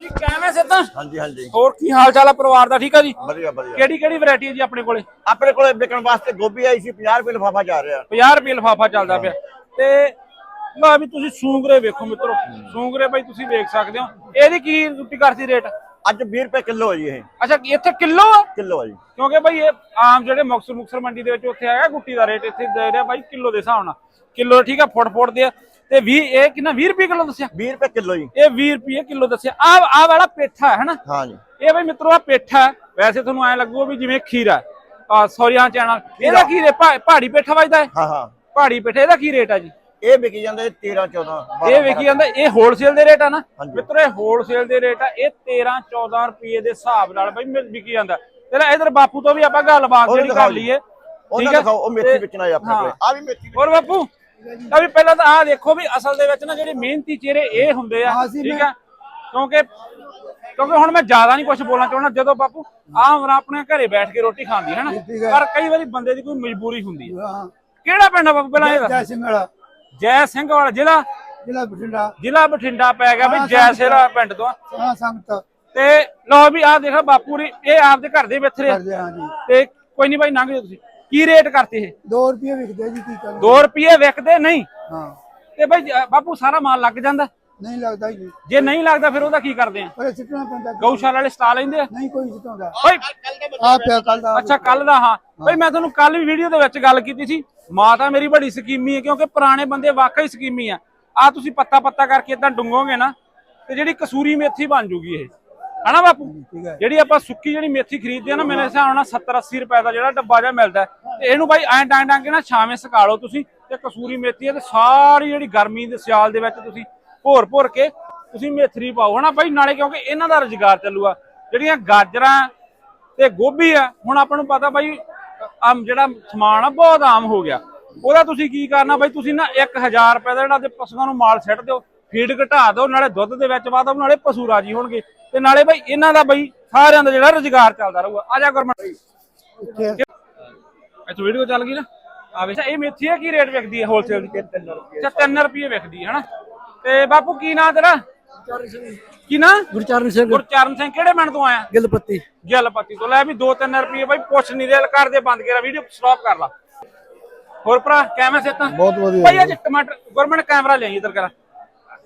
ਜੀ ਕਿਵੇਂ ਸੇ ਤਾਂ ਹਾਂਜੀ ਹਾਂਜੀ। ਹੋਰ ਕੀ ਹਾਲ ਚਾਲ ਆ ਪਰਿਵਾਰ ਦਾ ਠੀਕ ਆ ਜੀ? ਵਧੀਆ ਵਧੀਆ। ਕਿਹੜੀ ਕਿਹੜੀ ਵੈਰਾਈਟੀ ਹੈ ਜੀ ਆਪਣੇ ਕੋਲੇ? ਆਪਣੇ ਕੋਲੇ ਵਿਕਣ ਵਾਸਤੇ ਗੋਭੀ ਆਈ ਸੀ 50 ਰੁਪਏ ਲਿਫਾਫਾ ਜਾ ਰਿਹਾ। 50 ਰੁਪਏ ਲਫਾਫਾ ਚੱਲਦਾ ਪਿਆ। ਤੇ ਲਓ ਵੀ ਤੁਸੀਂ ਸੂੰਗਰੇ ਵੇਖੋ ਮਿੱਤਰੋ। ਸੂੰਗਰੇ ਬਾਈ ਤੁਸੀਂ ਵੇਖ ਸਕਦੇ ਹੋ। ਇਹਦੀ ਕੀ ਰੁੱਟੀ ਕਰਤੀ ਰੇਟ ਅੱਜ 20 ਰੁਪਏ ਕਿਲੋ ਹੈ ਜੀ ਇਹ। ਅੱਛਾ ਇੱਥੇ ਕਿਲੋ ਆ? ਕਿਲੋ ਹੈ ਜੀ। ਕਿਉਂਕਿ ਬਾਈ ਇਹ ਆਮ ਜਿਹੜੇ ਮੁਕਤਸਰ ਮੁਕਤਸਰ ਮੰਡੀ ਦੇ ਵਿੱਚ ਉੱਥੇ ਹੈਗਾ ਗੁੱਟੀ ਦਾ ਰੇਟ ਇੱਥੇ ਦੇ ਰਿਹਾ ਬਾਈ ਕਿਲੋ ਦੇ ਹਿਸਾਬ ਨਾਲ। ਕਿਲੋ ਠੀਕ ਆ ਫੁੱਟ ਫੁੱਟ ਦੇ ਤੇ 20 ਇਹ ਕਿੰਨਾ 20 ਰੁਪਏ ਕਿਲੋ ਦੱਸਿਆ? 20 ਰੁਪਏ ਕਿਲੋ ਜੀ। ਇਹ 20 ਰੁਪਏ ਕਿਲੋ ਦੱਸਿਆ। ਆ ਆ ਵਾਲਾ ਪੇਠਾ ਹੈ ਹਨਾ ਹਾਂ ਜੀ। ਇਹ ਬਈ ਮਿੱਤਰੋ ਆ ਪੇਠਾ। ਵੈਸੇ ਤੁਹਾਨੂੰ ਐ ਲੱਗੂਗਾ ਵੀ ਜਿਵੇਂ ਖੀਰਾ ਆ। ਸੌਰੀ ਹਾਂ ਚੈਨਲ ਇਹਦਾ ਕੀ ਰੇਟ? ਪਹਾੜੀ ਪੇਠਾ ਵੱਜਦਾ ਹੈ? ਹਾਂ ਹਾਂ। ਪਹਾੜੀ ਪੇਠੇ ਇਹਦਾ ਕੀ ਰੇਟ ਆ ਜੀ? ਇਹ ਵਿਕੀ ਜਾਂਦੇ 13 14 ਇਹ ਵੇਖੀ ਜਾਂਦਾ ਇਹ ਹੋਲਸੇਲ ਦੇ ਰੇਟ ਆ ਨਾ? ਹਾਂਜੀ। ਮਿੱਤਰੋ ਇਹ ਹੋਲਸੇਲ ਦੇ ਰੇਟ ਆ। ਇਹ 13 14 ਰੁਪਏ ਦੇ ਹਿਸਾਬ ਨਾਲ ਬਈ ਮਿਲ ਵਿਕੀ ਜਾਂਦਾ। ਤੇਰਾ ਇਧਰ ਬਾਪੂ ਤੋਂ ਵੀ ਆਪਾਂ ਗੱਲਬਾਤ ਉਹ ਜਿਹੜੀ ਕਰ ਦਿਖਾਓ ਜੀ। ਲਈਏ। ਉਹਨਾਂ ਠੀਕ ਆ? ਦਿਖਾਓ ਉਹ ਮੇਥੀ ਤੇ- ਵੇਚਣਾ ਹੈ ਆਪਣੇ ਹਾਂ। ਕੋਲੇ। ਆ ਵੀ ਮੇਥੀ ਹੋਰ ਬਾਪੂ? ਤਾਂ ਵੀ ਪਹਿਲਾਂ ਤਾਂ ਆਹ ਦੇਖੋ ਵੀ ਅਸਲ ਦੇ ਵਿੱਚ ਨਾ ਜਿਹੜੇ ਮਿਹਨਤੀ ਚਿਹਰੇ ਇਹ ਹੁੰਦੇ ਆ ਠੀਕ ਆ? ਕਿਉਂਕਿ ਕਿਉਂਕਿ ਹੁਣ ਮੈਂ ਜ਼ਿਆਦਾ ਨਹੀਂ ਕੁਝ ਬੋਲਣਾ ਚਾਹੁੰਦਾ। ਜਦੋਂ ਬਾਪੂ ਆਹ ਉਮਰ ਆਪਣੇ ਘਰੇ ਬੈਠ ਕੇ ਰੋਟੀ ਖਾਂਦੀ ਹੈ ਨਾ ਪਰ ਕਈ ਵਾਰੀ ਬੰਦੇ ਦੀ ਕੋਈ ਮਜਬੂਰੀ ਹੁੰਦੀ ਹੈ। ਹਾਂ। ਕਿਹੜਾ ਪਿੰਡ ਆ ਬਾਪੂ ਪਹਿਲਾਂ ਇਹ ਦੱਸ। ਜੈ ਸਿੰਘ ਵਾਲਾ ਜੈ ਸਿੰਘ ਵਾਲਾ ਜ਼ਿਲ੍ਹਾ? ਜ਼ਿਲ੍ਹਾ ਬਠਿੰਡਾ। ਜ਼ਿਲ੍ਹਾ ਬਠਿੰਡਾ ਪੈ ਗਿਆ ਵੀ ਜੈ ਸਿਰਾ ਪਿੰਡ ਤੋਂ। ਹਾਂ ਸੰਗਤ। ਤੇ ਲਓ ਵੀ ਆਹ ਦੇਖੋ ਬਾਪੂ ਰੀ ਇਹ ਆਪਦੇ ਘਰ ਦੇ ਵਿੱਚ ਰਿਹਾ। ਕਰਦੇ ਹਾਂ ਜੀ। ਤੇ ਕੋਈ ਨਹੀਂ ਬਾਈ ਲੰਘ ਜਾਓ ਤੁਸੀਂ। ਕੀ ਰੇਟ ਕਰਤੇ ਇਹ? 2 ਰੁਪਏ ਵਿਕਦੇ ਜੀ ਕੀ ਕਰਾਂ 2 ਰੁਪਏ ਵਿਕਦੇ ਨਹੀਂ? ਹਾਂ। ਤੇ ਜ- ਬਾਪੂ ਸਾਰਾ ਮਾਲ ਲੱਗ ਜਾਂਦਾ? ਨਹੀਂ ਲੱਗਦਾ ਜੀ। ਜੇ ਨਹੀਂ ਲੱਗਦਾ ਫਿਰ ਉਹਦਾ ਕੀ ਕਰਦੇ ਆ? ਪਰ ਸਿੱਟਣਾ ਪੈਂਦਾ ਗਊਸ਼ਾਲਾ ਵਾਲੇ ਸਟਾ ਲੈਂਦੇ ਆ? ਨਹੀਂ ਕੋਈ ਸਿੱਟਾਉਂਦਾ ਓਏ। ਆ ਪਿਆ ਕੱਲ ਦਾ ਅੱਛਾ ਕੱਲ ਦਾ ਹਾਂ। ਬਈ ਮੈਂ ਤੁਹਾਨੂੰ ਕੱਲ ਵੀ ਵੀਡੀਓ ਦੇ ਵਿੱਚ ਗੱਲ ਕੀਤੀ ਸੀ। ਮਾਂ ਤਾਂ ਮੇਰੀ ਬੜੀ ਸਕੀਮੀ ਹੈ ਕਿਉਂਕਿ ਪੁਰਾਣੇ ਬੰਦੇ ਵਾਕਈ ਸਕੀਮੀ ਆ। ਆ ਤੁਸੀਂ ਪੱਤਾ ਪੱਤਾ ਕਰਕੇ ਇਦਾਂ ਡੁੰਗੋਗੇ ਨਾ ਤੇ ਜਿਹੜੀ ਕਸੂਰੀ ਮੇਥੀ ਬਣ ਜੂਗੀ ਇਹ। ਹਨਾ ਬਾਪੂ? ਜਿਹੜੀ ਆਪਾਂ ਸੁੱਕੀ ਜਿਹੜੀ ਮੇਥੀ ਖਰੀਦਦੇ ਆ ਨਾ ਮੇਰੇ ਹਿਸਾਬ ਨਾਲ 70 80 ਰੁਪਏ ਦਾ ਜਿਹੜਾ ਡੱਬਾ ਜਿਹਾ ਮਿਲਦਾ। ਤੇ ਇਹਨੂੰ ਬਾਈ ਐਂ ਡਾਂਗ ਡਾਂਗ ਕੇ ਨਾ ਛਾਵੇਂ ਸੁਕਾ ਲਓ ਤੁਸੀਂ ਤੇ ਕਸੂਰੀ ਮੇਥੀ ਹੈ ਤੇ ਸਾਰੀ ਜਿਹੜੀ ਗਰਮੀ ਦੇ ਸਿਆਲ ਦੇ ਵਿੱਚ ਤੁਸੀਂ ਭੋਰ ਭੋਰ ਕੇ ਤੁਸੀਂ ਮੇਥਰੀ ਪਾਓ। ਹਨਾ ਬਾਈ? ਨਾਲੇ ਕਿਉਂਕਿ ਇਹਨਾਂ ਦਾ ਰੁਜ਼ਗਾਰ ਚੱਲੂਗਾ। ਜਿਹੜੀਆਂ ਗਾਜਰਾਂ ਤੇ ਗੋਭੀ ਆ ਹੁਣ ਆਪਾਂ ਨੂੰ ਪਤਾ ਬਾਈ ਆਮ ਜਿਹੜਾ ਸਮਾਨ ਆ ਬਹੁਤ ਆਮ ਹੋ ਗਿਆ। ਉਹਦਾ ਤੁਸੀਂ ਕੀ ਕਰਨਾ ਬਾਈ ਤੁਸੀਂ ਨਾ 1000 ਰੁਪਏ ਦਾ ਜਿਹੜਾ ਤੇ ਪਸ਼ੂਆਂ ਨੂੰ ਮਾਲ ਸਿੱਟ ਦਿਓ ਫੀਡ ਘਟਾ ਦਿਓ ਨਾਲੇ ਦੁੱਧ ਦੇ ਵਿੱਚ ਦਿਓ ਨਾਲੇ ਪਸ਼ੂ ਰਾਜੀ ਹੋਣਗੇ। ਤੇ ਨਾਲੇ ਬਾਈ ਇਹਨਾਂ ਦਾ ਬਾਈ ਸਾਰਿਆਂ ਦਾ ਜਿਹੜਾ ਰੁਜ਼ਗਾਰ ਚੱਲਦਾ ਰਹੂਗਾ। ਆ ਜਾ ਗੁਰਮਨ ਇੱਥੇ ਵੀਡੀਓ ਚੱਲ ਗਈ ਨਾ? ਆ ਵੇਖ ਇਹ ਮੇਥੀ ਆ ਕੀ ਰੇਟ ਵਿਕਦੀ ਹੈ ਹੋਲਸੇਲ ਦੀ? 3 ਰੁਪਏ। ਅੱਛਾ 3 ਰੁਪਏ ਵਿਕਦੀ ਹੈ ਹਨਾ? ਤੇ ਬਾਪੂ ਕੀ ਨਾਂ ਤੇਰਾ? ਕੀ ਨਾਂ? ਗੁਰਚਰਨ ਸਿੰਘ। ਗੁਰਚਰਨ ਸਿੰਘ ਕਿਹੜੇ ਪਿੰਡ ਤੋਂ ਆਇਆ? ਗਿਲਪੱਤੀ। ਗਿਲਪੱਤੀ ਤੋਂ। ਲੈ ਵੀ 2-3 ਰੁਪਏ ਬਾਈ ਪੁੱਛ ਨਹੀਂ ਰੇਲ ਕਰਦੇ ਬੰਦ ਕਰਾ ਵੀਡੀਓ ਸਟਾਪ ਕਰ ਲਾ। ਹੋਰ ਭਰਾ ਕਿਵੇਂ ਸੇਤਾ ਬਹੁਤ ਵਧੀਆ ਭਾਈ ਅੱਜ ਟਮਾਟਰ ਗਵਰਨਮੈਂਟ ਕੈਮਰਾ ਲਿਆਈ ਇਧਰ ਕਰਾ।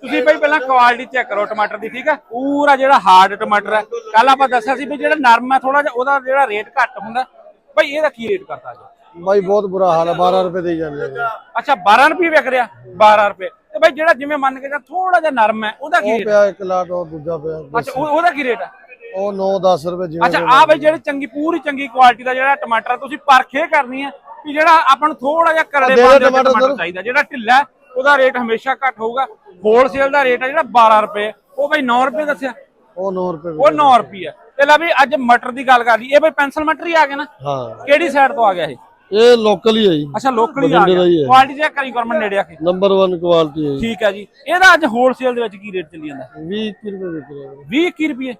ਤੁਸੀਂ ਭਾਈ ਪਹਿਲਾਂ ਕੁਆਲਿਟੀ ਚੈੱਕ ਕਰੋ ਟਮਾਟਰ ਦੀ ਠੀਕ ਹੈ ਪੂਰਾ ਜਿਹੜਾ ਹਾਰਡ ਟਮਾਟਰ ਹੈ ਕੱਲ ਆਪਾਂ ਦੱਸਿਆ ਸੀ ਵੀ ਜਿਹੜਾ ਨਰਮ ਹੈ ਥੋੜਾ ਜਿਹਾ ਉਹਦਾ ਜਿਹੜਾ ਰੇਟ ਘੱਟ ਹੁੰਦਾ। ਭਾਈ ਇਹਦਾ ਕੀ ਰੇਟ ਕਰਤਾ ਜੀ ਬਾਈ ਬਹੁਤ ਬੁਰਾ ਹਾਲ ਹੈ 12 ਰੁਪਏ ਦੇ ਜਾਂਦੇ ਅੱਛਾ 12 ਰੁਪਏ ਵਿਕ ਰਿਹਾ? 12 ਰੁਪਏ। ਤੇ ਭਾਈ ਜਿਹੜਾ ਜਿਵੇਂ ਮੰਨ ਕੇ ਜਾਂ ਥੋੜਾ ਜਿਹਾ ਨਰਮ ਹੈ ਉਹਦਾ ਕੀ ਉਹ ਰੇਟ ਪਿਆ ਇੱਕ ਲਾਟ ਉਹ ਦੂਜਾ ਪਿਆ ਅੱਛਾ ਉਹ- ਉਹਦਾ ਕੀ ਰੇਟ ਹੈ? ਉਹ 9-10 ਰੁਪਏ ਜਿਵੇਂ ਅੱਛਾ ਆ ਬਈ ਜਿਹੜੀ ਚੰਗੀ ਪੂਰੀ ਚੰਗੀ ਕੁਆਲਿਟੀ ਦਾ ਜਿਹੜਾ ਟਮਾਟਰ ਤੁਸੀਂ ਪਰਖੇ ਕਰਨੀ ਹੈ ਵੀ ਜਿਹੜਾ ਆਪਾਂ ਨੂੰ ਥੋੜਾ ਜਿਹਾ ਕਰੜੇ ਦੇ ਪਾਉਂਦੇ ਟਮਾਟਰ ਟਮਾਟਰ ਜ਼ਰੂਰ। ਚਾਹੀਦਾ ਜਿਹੜਾ ਢਿੱਲਾ ਹੈ, ਉਹਦਾ ਰੇਟ ਹਮੇਸ਼ਾ ਘੱਟ ਹੋਊਗਾ। ਹੋਲਸੇਲ ਦਾ ਰੇਟ ਹੈ ਜਿਹੜਾ 12 ਰੁਪਏ ਉਹ ਬਈ 9 ਰੁਪਏ ਦੱਸਿਆ। ਉਹ 9 ਰੁਪਏ ਉਹ 9 ਰੁਪਏ ਤੇ ਲੈ ਵੀ ਅੱਜ ਮਟਰ ਦੀ ਗੱਲ ਕਰ ਲਈ ਇਹ ਬਈ ਪੈਨਸਲ ਮਟਰ ਹੀ ਆ ਗਿਆ ਨਾ? ਹਾਂ। ਕਿਹੜੀ ਸਾਈਡ ਤੋਂ ਆ ਗਿਆ ਇਹ? ਇਹ ਲੋਕਲ ਹੀ ਹੈ ਜੀ। ਅੱਛਾ ਲੋਕਲ ਹੀ ਆ ਬਠਿੰਡੇ ਦਾ ਹੀ ਗਿਆ ਹੈ। ਕੁਆਲਿਟੀ ਚੈੱਕ ਕਰੀ ਗਵਰਨਮੈਂਟ ਨੇੜੇ ਆ ਕੇ। ਨੰਬਰ 1 ਕੁਆਲਿਟੀ ਹੈ ਜੀ। ਠੀਕ ਹੈ ਜੀ। ਇਹਦਾ ਅੱਜ ਹੋਲਸੇਲ ਦੇ ਵਿੱਚ ਕੀ ਰੇਟ ਚੱਲੀ ਜਾਂਦਾ? 20 30 ਰੁਪਏ ਵਿਕ ਰਿਹਾ ਹੈ 20 21 ਰੁਪਏ।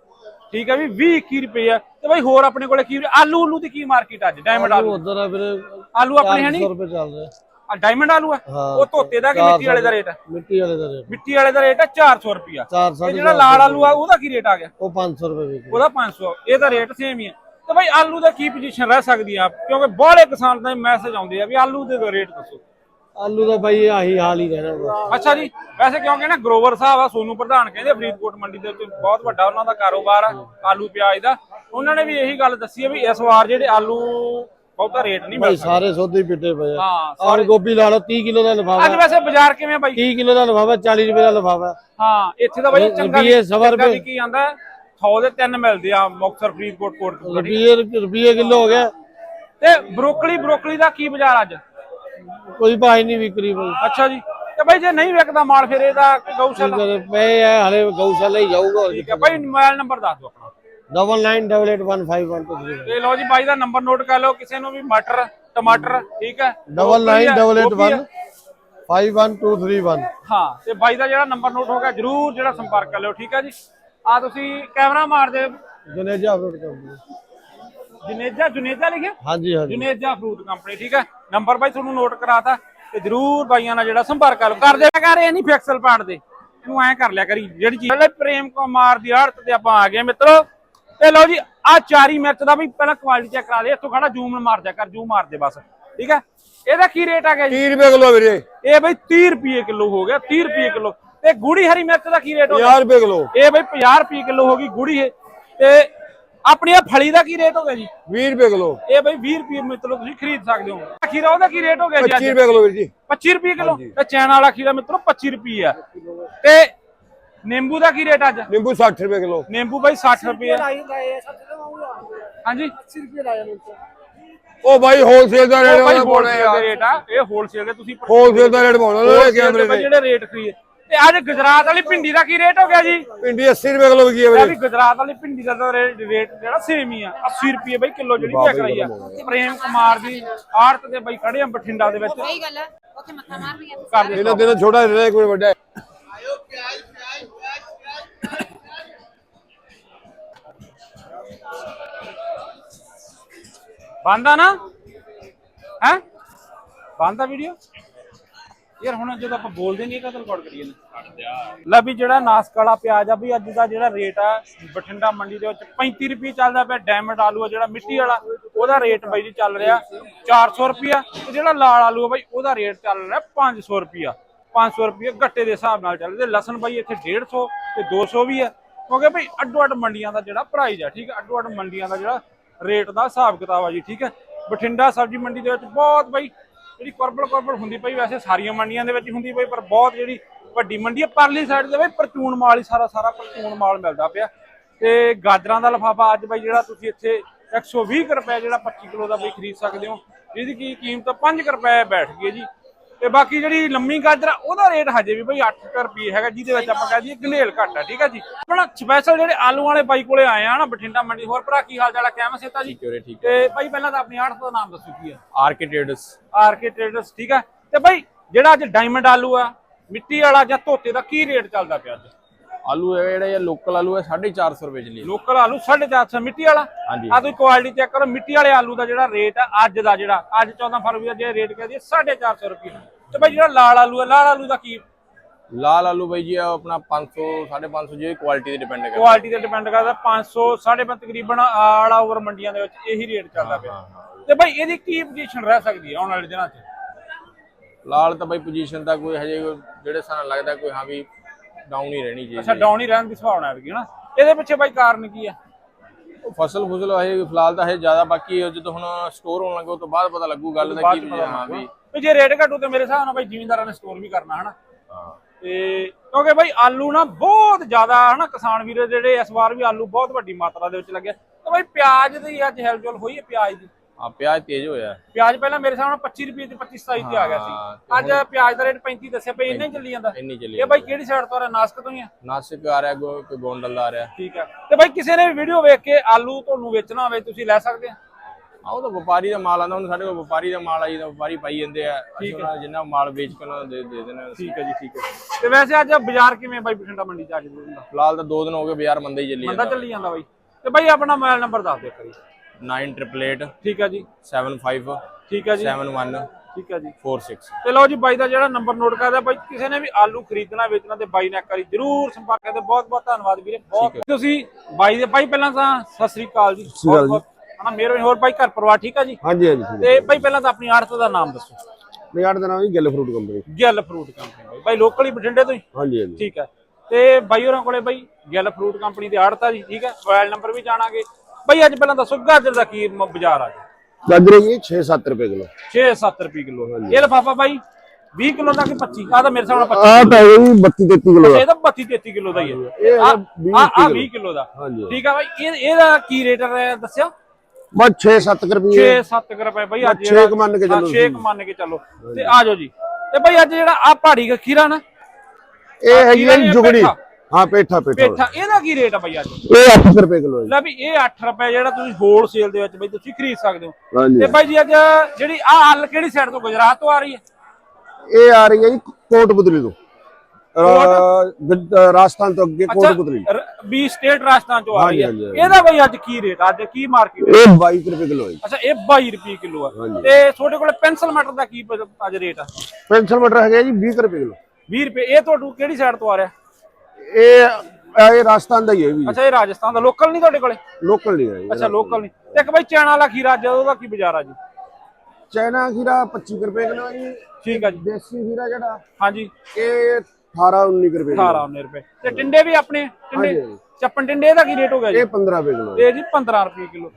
ਠੀਕ ਹੈ ਵੀ 20 21 ਰੁਪਏ ਆ। ਤੇ ਬਈ ਹੋਰ ਆਪਣੇ ਕੋਲੇ ਕੀ ਆਲੂ ਉਲੂ ਦੀ ਕੀ ਮਾਰਕੀਟ ਅੱਜ? ਡਾਇਮੰਡ ਆਲੂ ਉਧਰ ਆ ਵੀਰੇ ਆਲੂ ਆਪਣੇ ਹੈ 400 ਨਹੀਂ ਰੁਪਏ ਚੱਲ ਰਿਹਾ। ਆ ਡਾਇਮੰਡ ਆਲੂ ਆ? ਹਾਂ। ਉਹ ਧੋਤੇ ਦਾ ਕਿ ਮਿੱਟੀ ਵਾਲੇ ਦਾ ਰੇਟ ਆ? ਮਿੱਟੀ ਵਾਲੇ ਦਾ ਰੇਟ ਮਿੱਟੀ ਵਾਲੇ ਦਾ ਰੇਟ ਆ 400 ਰੁਪਿਆ 4 ਤੇ ਜਿਹੜਾ ਲਾਲ ਆਲੂ ਆ ਉਹਦਾ ਕੀ ਰੇਟ ਆ ਗਿਆ? ਉਹ 500 ਰੁਪਏ ਵਿਕ ਰਿਹਾ। ਉਹਦਾ 500 ਇਹਦਾ ਰੇਟ ਸੇਮ ਹੀ ਆ। ਤੇ ਭਾਈ ਆਲੂ ਦਾ ਕੀ ਪੋਜੀਸ਼ਨ ਰਹਿ ਸਕਦੀ ਆ? ਕਿਉਂਕਿ ਬਹੁਤੇ ਕਿਸਾਨ ਦਾ ਮੈਸੇਜ ਆਉਂਦੇ ਆ ਵੀ ਆਲੂ ਦੇ ਰੇਟ ਦੱਸੋ। ਆਲੂ ਦਾ ਬਾਈ ਆਹੀ ਹਾਲ ਹੀ ਰਹਿਣਾ ਅੱਛਾ ਜੀ ਵੈਸੇ ਕਿਉਂਕਿ ਨਾ ਗਰੋਵਰ ਸਾਹਿਬ ਆ ਸੋਨੂ ਪ੍ਰਧਾਨ ਕਹਿੰਦੇ ਫਰੀਦਕੋਟ ਮੰਡੀ ਦੇ ਉੱਤੇ ਬਹੁਤ ਵੱਡਾ ਉਹਨਾਂ ਦਾ ਕਾਰੋਬਾਰ ਆ ਆਲੂ ਪਿਆਜ਼ ਦਾ। ਉਹਨਾਂ ਨੇ ਵੀ ਇਹੀ ਗੱਲ ਦੱਸੀ ਆ ਵੀ ਇਸ ਵਾਰ ਜਿਹੜੇ ਆਲੂ ਬਹੁਤਾ ਰੇਟ ਨਹੀਂ ਬਾਈ ਮਿਲ ਸਾਰੇ ਸੌਦੇ ਪਿੱਟੇ ਪਏ ਆ। ਹਾਂ ਔਰ ਗੋਭੀ ਲਾ ਲਓ 30 ਕਿਲੋ ਦਾ ਲਿਫਾਫਾ। ਅੱਜ ਵੈਸੇ ਬਾਜ਼ਾਰ ਕਿਵੇਂ ਬਾਈ? 30 ਕਿਲੋ ਦਾ ਲਿਫਾਫਾ 40 ਰੁਪਏ ਦਾ ਲਿਫਾਫਾ। ਹਾਂ ਇੱਥੇ ਤਾਂ ਬਾਈ ਚੰਗਾ ਸਵਾ ਰੁਪਏ। ਵੀ ਕੀ ਆਂਦਾ। 100 ਦੇ ਤਿੰਨ ਮਿਲਦੇ ਆ ਮੁਕਤਸਰ ਫਰੀਦਕੋਟ ਕੋਟਕਪੂਰਾ ਰੁਪਏ ਰੁਪਏ ਕਿਲੋ ਹੋ ਗਿਆ ਤੇ ਬਰੋਕਲੀ ਬਰੋਕਲੀ ਦਾ ਕੀ ਬਾਜ਼ਾਰ ਅੱਜ ਕੋਈ ਭਾਈ ਨਹੀਂ ਵਿਕਰੀ ਬਾਈ ਅੱਛਾ ਜੀ ਤੇ ਬਾਈ ਜੇ ਨਹੀਂ ਵਿਕਦਾ ਮਾਲ ਫਿਰ ਇਹਦਾ ਗਊਸ਼ਾਲਾ ਮੈਂ ਆ ਹਲੇ ਗਊਸ਼ਾਲਾ ਹੀ ਜਾਊਗਾ ਠੀਕ ਹੈ ਬਾਈ ਮੋਬਾਈਲ ਨੰਬਰ ਦੱਸ ਦਿਓ ਆਪਣਾ double nine double eight one five one two three ਤੇ ਲਓ ਜੀ ਬਾਈ ਦਾ ਨੰਬਰ ਨੋਟ ਕਰ ਲਓ ਕਿਸੇ ਨੂੰ ਵੀ ਮਟਰ ਟਮਾਟਰ ਠੀਕ ਹੈ ਡਬਲ ਬਰੋਕਲੀ ਨਾਈਨ ਹੈ, ਡਬਲ ਏਟ ਗੋਭੀ ਹੈ। One five one two three one ਹਾਂ ਤੇ ਬਾਈ ਦਾ ਜਿਹੜਾ ਨੰਬਰ ਨੋਟ ਹੋ ਗਿਆ ਜਰੂਰ ਜਿਹੜਾ ਸੰਪਰਕ ਕਰ ਲਿਓ ਠੀਕ ਹੈ ਜੀ ਆ ਤੁਸੀਂ ਕੈਮਰਾ ਮਾਰ ਦੇ ਜਨੇਜਾ ਅਪਲੋਡ ਕਰ ਦਿਓ ਜੁਨੇਜਾ ਜੁਨੇਜਾ ਲਿਖਿਆ? ਹਾਂਜੀ ਹਾਂਜੀ। ਜੁਨੇਜਾ ਫਰੂਟ ਕੰਪਨੀ ਠੀਕ ਹੈ। ਨੰਬਰ ਬਾਈ ਤੁਹਾਨੂੰ ਨੋਟ ਕਰਾਤਾ ਤੇ ਜਰੂਰ ਬਾਈਆਂ ਨਾਲ ਜਿਹੜਾ ਸੰਪਰਕ ਕਰ। ਲਓ ਕਰ ਦਿਆ ਕਰ ਇਹ ਨਹੀਂ ਫਿਕਸਲ ਪਾੜ ਦੇ। ਇਹਨੂੰ ਐਂ ਕਰ ਲਿਆ ਕਰੀ ਜਿਹੜੀ ਚੀਜ਼ ਪਹਿਲੇ ਪ੍ਰੇਮ ਕੁਮਾਰ ਦੀ ਆੜਤ ਤੇ ਆਪਾਂ ਆ ਗਏ ਮਿੱਤਰੋ। ਤੇ ਲਓ ਜੀ ਆ ਚਾਰੀ ਮਿਰਚ ਦਾ ਵੀ ਪਹਿਲਾਂ ਕੁਆਲਿਟੀ ਚੈੱਕ ਕਰਾ ਦੇ। ਇੱਥੋਂ ਖੜਾ ਜੂਮ ਮਾਰ ਦਿਆ ਕਰ ਜੂਮ ਮਾਰ ਦੇ ਬਸ। ਠੀਕ ਹੈ? ਇਹਦਾ ਕੀ ਰੇਟ ਆ ਗਿਆ ਜੀ? 30 ਰੁਪਏ ਕਿਲੋ ਵੀਰੇ। ਇਹ ਬਈ 30 ਰੁਪਏ ਕਿਲੋ ਹੋ ਗਿਆ 30 ਰੁਪਏ ਕਿਲੋ। ਤੇ ਗੂੜੀ ਹਰੀ ਮਿਰਚ ਦਾ ਕੀ ਰੇਟ ਹੋ ਗਿਆ? 50 ਰੁਪਏ ਕਿਲੋ। ਇਹ ਬਈ 50 ਰੁਪਏ ਕਿਲੋ ਹੋ ਗਈ ਗੂੜੀ ਇਹ। ਤੇ ਆਪਣੀ ਇਹ ਫਲੀ ਦਾ ਕੀ ਰੇਟ ਹੋ ਗਿਆ ਜੀ? 20 ਰੁਪਏ ਕਿਲੋ। ਇਹ ਬਈ 20 ਰੁਪਏ ਮਿੱਤਰੋ ਤੁਸੀਂ ਖਰੀਦ ਸਕਦੇ ਹੋ। ਖੀਰਾ ਉਹਦਾ ਕੀ ਰੇਟ ਹੋ ਗਿਆ ਜੀ 25 ਅੱਜ? ਰੁਪਏ ਕਿਲੋ ਵੀਰ ਜੀ। 25 ਰੁਪਏ ਕਿਲੋ? ਤੇ ਚੈਨ ਵਾਲਾ ਖੀਰਾ ਮਿੱਤਰੋ 25 ਰੁਪਏ ਆ। ਤੇ ਨਿੰਬੂ ਦਾ ਕੀ ਰੇਟ ਅੱਜ? ਨਿੰਬੂ 60 ਰੁਪਏ ਕਿਲੋ। ਨਿੰਬੂ ਬਾਈ 60 ਰੁਪਏ। ਆ ਹਾਂਜੀ। ਉਹ ਬਾਈ ਹੋਲਸੇਲ ਦਾ ਉਹ ਬਾਈ ਹੋਲਸੇਲ ਦੇ ਰੇਟ ਆ। ਇਹ ਹੋਲਸੇਲ ਦੇ ਤੁਸੀਂ ਹੋਲਸੇਲ ਦਾ ਰੇਟ ਪਾਉਣਾ ਲੈ ਕੇ wholesale ਦੇ ਜਿਹੜੇ ਰੇਟ ਖਰੀਦ ਤੇ ਅੱਜ ਗੁਜਰਾਤ ਵਾਲੀ ਭਿੰਡੀ ਦਾ ਕੀ ਰੇਟ ਹੋ ਗਿਆ ਜੀ? ਪਿੰਡੀ 80 ਰੁਪਏ ਕਿਲੋ ਵਿਕੀ ਹੈ ਇਹ ਗੁਜਰਾਤ ਵਾਲੀ ਭਿੰਡੀ ਦਾ ਤਾਂ ਰੇਟ ਰੇਟ ਜਿਹੜਾ ਸੇਮ ਹੀ ਆ। 80 ਰੁਪਏ ਬਈ ਕਿਲੋ ਜਿਹੜੀ ਵਿਕ ਰਹੀ ਆ। ਪ੍ਰੇਮ ਕੁਮਾਰ ਦੀ ਆੜਤ ਦੇ ਬਈ ਖੜੇ ਆ ਬਠਿੰਡਾ ਦੇ ਵਿੱਚ। ਸਹੀ ਗੱਲ ਹੈ ਉੱਥੇ ਮੱਥਾ ਮਾਰ ਰਹੀ ਹੈ ਕਰਦੇ ਇਹਨਾਂ ਦਿਨ ਛੋਟਾ ਰੇਟ ਕੋਈ ਵੱਡਾ ਹੈ। ਬੰਦਾ ਨਾ? ਹੈ? ਬੰਦਾ ਵੀਡੀਓ ਯਾਰ ਹੁਣ ਜਦੋਂ ਆਪਾਂ ਬੋਲਦੇ ਨਹੀਂ ਕਦੋਂ ਰਿਕਾਰਡ ਕਰੀਏ? ਨਾ ਲੈ ਵੀ ਜਿਹੜਾ ਨਾਸਕ ਵਾਲਾ ਪਿਆਜ਼ ਆ ਵੀ ਅੱਜ ਦਾ ਜਿਹੜਾ ਰੇਟ ਆ ਬਠਿੰਡਾ ਮੰਡੀ ਦੇ ਵਿੱਚ 35 ਰੁਪਏ ਚੱਲਦਾ ਪਿਆ ਡਾਇਮੰਡ ਆਲੂ ਆ ਜਿਹੜਾ ਮਿੱਟੀ ਵਾਲਾ ਉਹਦਾ ਰੇਟ ਬਾਈ ਜੀ ਚੱਲ ਰਿਹਾ 400 ਰੁਪਿਆ ਤੇ ਜਿਹੜਾ ਲਾਲ ਆਲੂ ਆ ਬਾਈ ਉਹਦਾ ਰੇਟ ਚੱਲ ਰਿਹਾ 500 ਰੁਪਿਆ 500 ਰੁਪਏ ਗੱਟੇ ਦੇ ਹਿਸਾਬ ਨਾਲ ਚੱਲਦੇ। ਲਸਣ ਬਾਈ ਇੱਥੇ 150 ਤੇ 200 ਵੀ ਆ। ਕਿਉਂਕਿ ਭਾਈ ਅੱਡੋ ਅੱਡ ਮੰਡੀਆਂ ਦਾ ਜਿਹੜਾ ਪ੍ਰਾਈਸ ਆ ਠੀਕ ਹੈ ਅੱਡੋ ਅੱਡ ਮੰਡੀਆਂ ਦਾ ਜਿਹੜਾ ਰੇਟ ਦਾ ਹਿਸਾਬ ਕਿਤਾਬ ਆ ਜੀ ਠੀਕ ਹੈ ਬਠਿੰਡਾ ਸਬਜ਼ੀ ਮੰਡੀ ਦੇ ਵਿੱਚ ਬਹੁਤ ਬਾਈ ਜਿਹੜੀ ਕੁਰਬਲ ਕੁਰਬਲ ਹੁੰਦੀ ਪਈ, ਵੈਸੇ ਸਾਰੀਆਂ ਮੰਡੀਆਂ ਦੇ ਵਿੱਚ ਹੁੰਦੀ ਪਈ, ਪਰ ਬਹੁਤ ਜਿਹੜੀ ਵੱਡੀ ਮੰਡੀ ਹੈ ਪਰਲੀ ਸਾਈਡ ਦੇ ਬਈ ਪਰਚੂਨ ਮਾਲ ਹੀ ਸਾਰਾ ਸਾਰਾ ਪਰਚੂਨ ਮਾਲ ਮਿਲਦਾ ਪਿਆ। ਤੇ ਗਾਜਰਾਂ ਦਾ ਲਫਾਫਾ ਅੱਜ ਬਾਈ ਜਿਹੜਾ ਤੁਸੀਂ ਇੱਥੇ 120 ਕੁ ਰੁਪਏ ਜਿਹੜਾ 25 ਕਿਲੋ ਦਾ ਬਈ ਖਰੀਦ ਸਕਦੇ ਹੋ, ਜਿਹਦੀ ਕੀ ਕੀਮਤ 5 ਕੁ ਰੁਪਏ ਬੈਠ ਗਈ ਹੈ ਜੀ। ਤੇ ਬਾਕੀ ਜਿਹੜੀ ਲੰਮੀ ਗਾਜਰ ਉਹਦਾ ਰੇਟ ਹਜੇ ਵੀ ਬਈ 8 ਰੁਪਏ ਹੈਗਾ ਜਿਹਦੇ ਵਿੱਚ ਆਪਾਂ ਕਹਿ ਦਈਏ ਗਨੇਲ ਘੱਟ ਆ ਠੀਕ ਆ ਜੀ? ਆਪਣਾ ਸਪੈਸ਼ਲ ਜਿਹੜੇ ਆਲੂ ਵਾਲੇ ਬਾਈ ਕੋਲੇ ਆਏ ਆ ਨਾ ਬਠਿੰਡਾ ਮੰਡੀ ਹੋਰ ਭਰਾ ਕੀ ਹਾਲ ਚਾਲ ਆ ਕਿਵੇਂ ਸੇਤਾ ਜੀ? ਤੇ ਬਾਈ ਪਹਿਲਾਂ ਤਾਂ ਆਪਣੀ ਆੜਤ ਦਾ ਨਾਮ ਦੱਸੋ ਕੀ ਆ? RK traders. ਆਰਕੇ ਟ੍ਰੇਡਰਸ ਠੀਕ ਆ? ਤੇ ਬਾਈ ਜਿਹੜਾ ਅੱਜ ਡਾਇਮੰਡ ਆਲੂ ਆ ਮਿੱਟੀ ਵਾਲਾ ਜਾਂ ਧੋਤੇ ਦਾ ਕੀ ਰੇਟ ਚੱਲਦਾ ਪਿਆ ਅੱਜ? ਆਲੂ ਹੈ ਜਿਹੜਾ ਇਹ ਲੋਕਲ ਆਲੂ ਹੈ 450 ਰੁਪਏ ਚ ਲਈ ਲੋਕਲ ਆਲੂ 450 ਮਿੱਟੀ ਵਾਲਾ? ਹਾਂਜੀ। ਆ ਤੁਸੀਂ ਕੁਆਲਿਟੀ ਚੈੱਕ ਕਰੋ ਮਿੱਟੀ ਵਾਲੇ ਆਲੂ ਦਾ ਜਿਹੜਾ ਰੇਟ ਆ ਅੱਜ ਦਾ ਜਿਹੜਾ ਅੱਜ 14 ਫਰਵਰੀ ਦਾ ਜਿਹੜਾ ਰੇਟ ਕਹਦੀ 450 ਰੁਪਏ। ਤੇ ਬਾਈ ਜਿਹੜਾ ਲਾਲ ਆਲੂ ਆ ਲਾਲ ਆਲੂ ਦਾ ਕੀ ਲਾਲ ਆਲੂ ਬਾਈ ਜੀ ਆਪਣਾ 500 550 ਜੀ ਕੁਆਲਿਟੀ ਤੇ ਡਿਪੈਂਡ ਕਰਦਾ। ਕੁਆਲਿਟੀ ਤੇ ਡਿਪੈਂਡ ਕਰਦਾ 500 5.5 ਤਕਰੀਬਨ ਆਲ ਓਵਰ ਮੰਡੀਆਂ ਦੇ ਵਿੱਚ ਇਹੀ ਰੇਟ ਚੱਲਦਾ ਪਿਆ। ਤੇ ਬਾਈ ਇਹਦੀ ਕੀ ਪੋਜੀਸ਼ਨ ਰਹਿ ਸਕਦੀ ਹੈ ਆਉਣ ਵਾਲੇ ਦਿਨਾਂ 'ਚ? ਲਾਲ ਤਾਂ ਬਾਈ ਪੋਜੀਸ਼ਨ ਦਾ ਕੋਈ ਹਜੇ ਜਿਹੜੇ ਸਾਨੂੰ ਲੱਗਦਾ ਕੋਈ ਹਾਂ ਵੀ ਡਾਊਨ ਹੀ ਰਹਿਣੀ ਅੱਛਾ ਚਾਹੀਦੀ ਡਾਊਨ ਹੀ ਰਹਿਣ ਦੀ ਸੰਭਾਵਨਾ ਹੈ ਨਾ। ਇਹਦੇ ਪਿੱਛੇ ਬਾਈ ਕਾਰਨ ਕੀ ਉਹ ਫਸਲ ਫੁਸਲ ਹਜੇ ਫਿਲਹਾਲ ਤਾਂ ਹਜੇ ਜ਼ਿਆਦਾ ਬਾਕੀ ਹੈ, ਜਦੋਂ ਹੁਣ ਸਟੋਰ ਹੋਣ ਲੱਗੇ ਤੋਂ ਬਾਅਦ ਪਤਾ ਲੱਗੂ ਗੱਲ ਦਾ ਕੀ ਹਾਂ ਵੀ। ਵੀ ਜੇ ਰੇਟ ਘਟੂ ਤੇ ਮੇਰੇ ਹਿਸਾਬ ਨਾਲ ਬਾਈ ਜ਼ਿਮੀਂਦਾਰਾਂ ਨੇ ਸਟੋਰ ਵੀ ਕਰਨਾ ਹਨਾ। ਤੇ ਕਿਉਂਕਿ ਬਾਈ ਆਲੂ ਨਾ ਬਹੁਤ ਜ਼ਿਆਦਾ ਹਨਾ ਕਿਸਾਨ ਵੀਰ ਜਿਹੜੇ ਇਸ ਵਾਰ ਵੀ ਆਲੂ ਬਹੁਤ ਵੱਡੀ ਮਾਤਰਾ ਦੇ ਵਿੱਚ ਲੱਗੇ। ਤੇ ਬਾਈ ਪਿਆਜ਼ ਦੀ ਅੱਜ ਹਿਲਜੁਲ ਹੋਈ ਹੈ ਪਿਆਜ਼ ਦੀ? ਆ ਪਿਆਜ਼ ਤੇਜ਼ ਹੋਇਆ। ਪਿਆਜ਼ ਪਹਿਲਾਂ ਮੇਰੇ ਨਾਲ 25 ਰੁਪਏ ਤੇ 25 27 ਤੇ ਆ ਗਿਆ ਹਾਂ, ਸੀ ਅੱਜ ਪਿਆਜ਼ ਦਾ ਰੇਟ 35 ਦੱਸਿਆ ਪਈ ਇੰਨਾ ਹੀ ਚੱਲੀ ਜਾਂਦਾ। ਇੰਨੀ ਚੱਲੀ ਇਹ ਬਾਈ ਕਿਹੜੀ ਸਾਈਡ ਤੋਂ ਆ ਰਿਹਾ? ਨਾਸਕ ਤੋਂ ਹੀ ਆ? ਨਾਸਿਕ ਆ ਰਿਹਾ ਕੋਈ ਗੋਂਡਲ ਆ ਰਿਹਾ। ਠੀਕ ਆ। ਤੇ ਬਾਈ ਕਿਸੇ ਨੇ ਵੀਡੀਓ ਵੇਖ ਕੇ ਆਲੂ ਤੁਹਾਨੂੰ ਵੇਚਣਾ ਹੋਵੇ ਤੁਸੀਂ ਲੈ ਸਕਦੇ ਆ? ਆ ਉਹ ਤਾਂ ਵਪਾਰੀ ਦਾ ਮਾਲ ਆਉਂਦਾ ਹੁਣ ਸਾਡੇ ਕੋਲ ਵਪਾਰੀ ਦਾ ਮਾਲ ਆਈ ਤਾਂ ਵਪਾਰੀ ਪਾਈ ਜਾਂਦੇ ਆ। ਅਸੀਂ ਉਹਨਾਂ ਨੂੰ ਜਿੰਨਾ ਮਾਲ ਵੇਚ ਕੇ ਉਹਨਾਂ ਨੂੰ ਦੇ ਦੇ ਹਾਂ ਠੀਕ ਹੈ ਜੀ ਠੀਕ ਹੈ। ਤੇ ਵੈਸੇ ਅੱਜ ਬਾਜ਼ਾਰ ਕਿਵੇਂ ਬਾਈ ਬਠਿੰਡਾ ਮੰਡੀ ਚ ਅੱਜ ਦੇ ਦਿਨ ਦਾ ਫਿਲਹਾਲ ਤਾਂ ਦੋ ਦਿਨ ਹੋ ਗਏ ਬਾਜ਼ਾਰ ਮੰਦਾ ਹੀ ਚੱਲੀ ਮੰਦਾ ਜਾਂਦਾ ਚੱਲੀ ਜਾਂਦਾ ਬਾਈ। ਤੇ ਬਾਈ ਆਪਣਾ ਮੋਬਾਈਲ ਨੰਬਰ ਦੱਸ ਦਿਓ ਕਰੀ 9888 ਠੀਕ ਹੈ ਜੀ। 75 ਠੀਕ ਹੈ ਜੀ। 71 ਠੀਕ ਹੈ ਜੀ। 46 ਤੇ ਲਓ ਜੀ ਬਾਈ ਦਾ ਜਿਹੜਾ ਨੰਬਰ ਨੋਟ ਕਰਦਾ ਬਾਈ ਕਿਸੇ ਨੇ ਵੀ ਆਲੂ ਖਰੀਦਣਾ ਵੇਚਣਾ ਤੇ ਬਾਈ ਨਾਲ ਕਰੀ ਜਰੂਰ ਸੰਪਰਕ ਕਰਦੇ। ਬਹੁਤ ਬਹੁਤ ਧੰਨਵਾਦ ਵੀਰੇ। ਬਹੁਤ ਤੁਸੀਂ ਬਾਈ ਦੇ ਬਾਈ ਪਹਿਲਾਂ ਤਾਂ ਸਤਿ ਸ੍ਰੀ ਅਕਾਲ ਜੀ। ਬਹੁਤ ਬਹੁਤ ਹਨਾ ਮਿਹਰਬਾਨੀ ਹੋਰ ਬਾਈ ਘਰ ਪਰਿਵਾਰ ਠੀਕ ਆ ਜੀ? ਹਾਂਜੀ ਹਾਂਜੀ ਤੇ ਬਾਈ ਪਹਿਲਾਂ ਤਾਂ ਆਪਣੀ ਆੜਤ ਦਾ ਨਾਮ ਦੱਸੋ। ਨਿਗਾੜ ਦਾ ਨਾਮ ਜੀ Gill fruit company Gill fruit company ਬਾਈ। ਲੋਕਲ ਹੀ ਬਠਿੰਡੇ ਤੋਂ ਹੀ? ਹਾਂਜੀ ਹਾਂਜੀ। ਠੀਕ ਹੈ ਤੇ ਬਾਈ ਹੋਰਾਂ ਕੋਲੇ ਬਾਈ ਗਿੱਲ ਫਰੂਟ ਕੰਪਨੀ ਦੇ ਆੜਤ ਆ ਜੀ ਠੀਕ ਹੈ ਮੋਬਾਈਲ ਨੰਬਰ ਵੀ ਜਾਣਾਗੇ। ਬਾਈ ਅੱਜ ਪਹਿਲਾਂ ਦੱਸੋ ਗਾਜਰ ਦਾ ਕੀ ਬਾਜ਼ਾਰ ਆ ਜੀ? ਗਾਜਰੇ ਜੀ 6-7 ਰੁਪਏ ਕਿਲੋ। 6-7 ਰੁਪਏ ਕਿਲੋ। ਇਹ ਲਫਾਫਾ ਬਾਈ 20 ਕਿਲੋ ਦਾ ਕਿ 25 ਆ ਤਾਂ ਮੇਰੇ ਨਾਲ 25 ਆਹ ਤਾਂ ਜੀ 32-33 ਕਿਲੋ ਇਹ ਤਾਂ 32 33 ਕਿਲੋ ਦਾ ਹੀ ਹੈ ਇਹ ਆ ਹੈਗਾ 20 ਆ 20 ਕਿਲੋ ਦਾ। ਠੀਕ ਆ ਬਾਈ ਇਹ ਇਹਦਾ ਕੀ ਰੇਟ ਹੈ ਦੱਸਿਆ ਬਸ 6-7 ਰੁਪਏ 6-7 ਰੁਪਏ ਬਾਈ ਅੱਜ ਛੇ ਕੁ ਮੰਨ ਕੇ ਚੱਲੋ 6 ਮੰਨ ਕੇ ਚੱਲੋ। ਤੇ ਆ ਜਾਓ ਜੀ। ਤੇ ਬਾਈ ਅੱਜ ਜਿਹੜਾ ਆ ਪਹਾੜੀ ਖੀਰਾ ਨਾ ਇਹ ਹੈਗੀ ਹੈ ਪੇਠਾ। ਹਾਂ ਪੇਠਾ ਪੇਠਾ। ਪੇਠਾ। ਇਹਦਾ ਕੀ ਰੇਟ ਆ ਬਾਈ ਅੱਜ? ਇਹ 8 ਰੁਪਏ ਕਿਲੋ ਲੈ ਵੀ ਇਹ 8 ਰੁਪਏ ਜਿਹੜਾ ਤੁਸੀਂ ਹੋਲਸੇਲ ਦੇ ਵਿੱਚ ਬਈ ਤੁਸੀਂ ਖਰੀਦ ਸਕਦੇ ਹੋ। ਤੇ ਬਾਈ ਜੀ ਅੱਜ ਜਿਹੜੀ ਆ ਹੱਲ ਕਿਹੜੀ ਸਾਈਡ ਤੋਂ ਗੁਜਰਾਤ ਤੋਂ ਆ ਰਹੀ ਹੈ? ਇਹ ਆ ਰਹੀ ਹੈ ਜੀ ਕੋਟਪੁਤਲੀ ਤੋਂ। ਗ- ਰਾਜਸਥਾਨ ਤੋਂ ਅੱਗੇ ਕੋਟਪੁਤਲੀ ਰ- ਵੀ ਸਟੇਟ ਰਾਜਸਥਾਨ ਤੋਂ ਆ ਰਹੀ ਹੈ। ਹਾਂਜੀ, ਹਾਂਜੀ, ਇਹਦਾ ਬਾਈ ਅੱਜ ਕੀ ਰੇਟ ਅੱਜ ਕੀ ਮਾਰਕੀਟ ਇਹ 22 ਰੁਪਏ ਕਿਲੋ ਹੈ। ਅੱਛਾ ਇਹ 22 ਰੁਪਏ ਕਿਲੋ ਆ। ਹਾਂਜੀ। ਤੇ ਤੁਹਾਡੇ ਕੋਲ ਪੈਨਸਲ ਮਟਰ ਦਾ ਕੀ ਪ- ਅੱਜ ਰੇਟ ਆ? ਪੈਨਸਲ ਮਟਰ ਹੈਗਾ ਜੀ 20 ਰੁਪਏ ਕਿਲੋ। 20 ਰੁਪਏ। ਇਹ ਤੁਹਾਨੂੰ ਕਿਹੜੀ ਸਾਈਡ ਤੋਂ ਆ ਰਿਹਾ? ਇਹ ਇਹ ਰਾਜਸਥਾਨ ਦਾ ਹੀ ਹੈ ਵੀ ਅੱਛਾ ਇਹ ਰਾਜਸਥਾਨ ਦਾ। ਲੋਕਲ ਨਹੀਂ ਤੁਹਾਡੇ ਕੋਲੇ? ਲੋਕਲ ਨਹੀਂ ਹੈ। ਅੱਛਾ ਲੋਕਲ ਨਹੀਂ। ਤੇ ਇੱਕ ਬਾਈ ਚੈਨਾ ਵਾਲਾ ਖੀਰਾ ਅੱਜ ਉਹਦਾ ਕੀ ਬਾਜ਼ਾਰ ਆ ਜੀ? ਚਾਈਨਾ ਖੀਰਾ 25 ਕੁ ਰੁਪਏ ਕਿਲੋ ਹੈ ਜੀ। ਠੀਕ ਆ ਜੀ। ਦੇਸੀ ਖੀਰਾ ਜਿਹੜਾ ਹਾਂਜੀ। ਇਹ 18 19 ਕੁ ਰੁਪਏ ਕਿਲੋ। 18 19 ਰੁਪਏ। ਤੇ ਟਿੰਡੇ ਵੀ ਆਪਣੇ ਟਿੰਡੇ। ਚੱਪਣ ਟਿੰਡੇ ਦਾ ਕੀ ਰੇਟ ਹੋ ਗਿਆ ਜੀ? ਇਹ 15 ਰੁਪਏ ਕਿਲੋ ਇਹ ਜੀ 15 ਰੁਪਏ ਕਿਲੋ।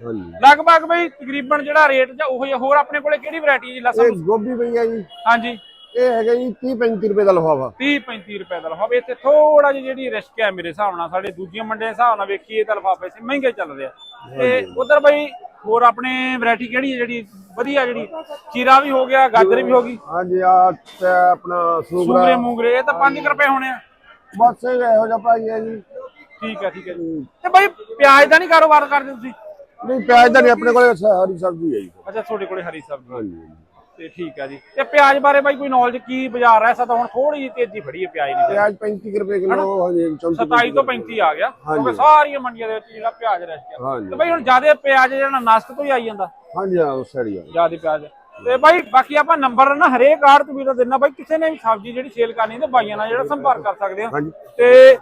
ਲਗਭਗ ਬਈ ਤਕਰੀਬਨ ਜਿਹੜਾ ਰੇਟ ਜਾਂ ਉਹ ਹੋਰ ਆਪਣੇ ਕੋਲੇ ਕਿਹੜੀ ਵੈਰਾਈਟੀ ਜੀ ਲਸਣ? ਇਹ ਗੋਭੀ ਪਈ ਹੈ ਜੀ। ਹਾਂਜੀ। ਇਹ ਹੈਗਾ ਜੀ 30 35 ਰੁਪਏ ਦਾ ਲਫਾਫਾ। 30 35 ਰੁਪਏ ਦਾ ਲਫਾਫਾ। ਇੱਥੇ ਥੋੜਾ ਜਿਹਾ ਜਿਹੜੀ ਰਿਸਕ ਹੈ ਮੇਰੇ ਹਿਸਾਬ ਨਾਲ ਸਾਡੇ ਦੂਜੀਆਂ ਮੰਡੀਆਂ ਦੇ ਹਿਸਾਬ ਨਾਲ ਵੇਖੀਏ ਤਾਂ ਲਫਾਫੇ ਸੀ ਮਹਿੰਗੇ ਚੱਲ ਰਿਹਾ ਤੇ ਉਧਰ ਬਈ ਹੋਰ ਆਪਣੇ ਵੈਰਾਈਟੀ ਕਿਹੜੀ ਹੈ ਜਿਹੜੀ ਵਧੀਆ ਜਿਹੜੀ? ਚੀਰਾ ਵੀ ਹੋ ਗਿਆ ਗਾਜਰ ਵੀ ਹੋ ਗਈ। ਹਾਂਜੀ ਆ ਤੇ ਆਪਣਾ ਸੂਗਰੇ। ਸੂਗਰਾ ਮੂੰਗਰੇ ਇਹ ਤਾਂ 5 ਰੁਪਏ ਹੋਣੇ ਆ। ਬਸ ਇਹ ਇਹੋ ਜਿਹਾ ਭਾਈ ਹੈ ਜੀ। ਠੀਕ ਹੈ ਠੀਕ ਹੈ ਜੀ। ਤੇ ਬਈ ਪਿਆਜ਼ ਦਾ ਨਹੀਂ ਕਾਰੋਬਾਰ ਕਰਦੇ ਤੁਸੀਂ? ਨਹੀਂ ਪਿਆਜ਼ ਦਾ ਨਹੀਂ ਆਪਣੇ ਕੋਲ ਹਰੀ ਸਬਜ਼ੀ ਹੈ ਜੀ। ਅੱਛਾ ਤੁਹਾਡੇ ਕੋਲੇ ਹਰੀ ਸਬਜ਼ੀ। ਹਾਂਜੀ। ਤੇ ਠੀਕ ਹੈ ਜੀ। ਤੇ ਪਿਆਜ਼ ਬਾਰੇ ਬਾਈ ਕੋਈ ਨੌਲੇਜ ਕੀ ਬਾਜ਼ਾਰ ਐਸਾ ਤਾਂ ਹੁਣ ਥੋੜੀ ਜਿਹੀ ਤੇਜ਼ੀ ਫੜੀ ਹੈ ਪਿਆਜ਼ ਦੀ। ਪਿਆਜ਼ 35 ਕੁ ਰੁਪਏ ਕਿਲੋ ਹਾਂਜੀ 34 27 ਤੋਂ 35 ਆ ਗਿਆ। ਕਿਉਂਕਿ ਸਾਰੀਆਂ ਮੰਡੀਆਂ ਦੇ ਵਿੱਚ ਜਿਹੜਾ ਪਿਆਜ਼ ਰਹਿ ਗਿਆ। ਤੇ ਬਈ ਹੁਣ ਜ਼ਿਆਦਾ ਪਿਆਜ਼ ਜਿਹੜਾ ਨਸਕ ਤੋਂ ਹੀ ਆਈ ਜਾਂਦਾ। ਹਾਂਜੀ ਹਾਂ ਉਸ ਸਾਈਡ ਹੀ ਆ। ਜ਼ਿਆਦਾ ਪਿਆਜ਼। ਤੇ ਬਾਈ ਬਾਕੀ ਆਪਾਂ ਨੰਬਰ ਨਾ ਹਰੇਕ ਆੜਤ ਵੀ ਦਾ ਦਿੰਨਾ। ਬਾਈ ਕਿਸੇ ਨੇ ਵੀ ਸਬਜ਼ੀ ਜਿਹੜੀ ਸੇਲ ਕਰਨੀ ਤੇ ਬਾਈਆਂ ਨਾਲ ਜਿਹੜਾ ਸੰਪਰਕ ਕਰ ਸਕਦੇ ਆ। ਤੇ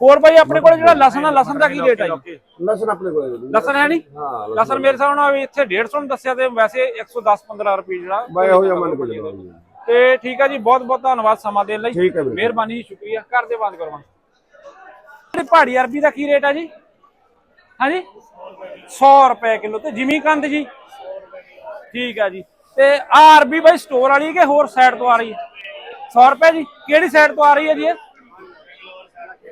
ਹੋਰ ਬਾਈ ਆਪਣੇ ਕੋਲ ਜਿਹੜਾ ਲਸਣ ਆ ਲਸਣ ਦਾ ਕੀ ਰੇਟ ਹੈ ਜੀ? ਲਸਣ ਆਪਣੇ ਕੋਲ ਹੈ ਜੀ। ਲਸਣ ਹੈ ਨਹੀਂ? ਹਾਂ ਲਸਣ। ਮੇਰੇ ਹਿਸਾਬ ਨਾਲ ਵੀ ਇੱਥੇ 150 ਨੂੰ ਦੱਸਿਆ ਤੇ ਵੈਸੇ 110 15 ਰੁਪਏ ਜਿਹੜਾ ਬਾਈ ਇਹੋ ਜਿਹਾ ਮੰਨ ਕੇ ਜੀ। ਤੇ ਠੀਕ ਹੈ ਜੀ ਬਹੁਤ ਬਹੁਤ ਧੰਨਵਾਦ ਸਮਾਂ ਦੇਣ ਲਈ। ਠੀਕ ਹੈ ਵੀਰੇ। ਮਿਹਰਬਾਨੀ ਸ਼ੁਕਰੀਆ। ਕਰਦੇ ਬੰਦ ਕਰੋ ਹੁਣ। ਤੇ ਪਹਾੜੀ ਅਰਬੀ ਦਾ ਕੀ ਰੇਟ ਹੈ ਜੀ? ਹਾਂਜੀ? 100 ਰੁਪਏ ਕਿਲੋ ਤੇ ਜਿਮੀ ਕੰਦ ਜੀ। ਠੀਕ ਹੈ ਜੀ। ਤੇ ਆ ਅਰਬੀ ਬਾਈ ਸਟੋਰ ਵਾਲੀ ਕਿ ਹੋਰ ਸਾਈਡ ਤੋਂ ਆ ਰਹੀ ਹੈ? 100 ਰੁਪਏ ਜੀ। ਕਿਹੜੀ ਸਾਈਡ ਤੋਂ ਆ ਰਹੀ ਹੈ ਜੀ ਇਹ?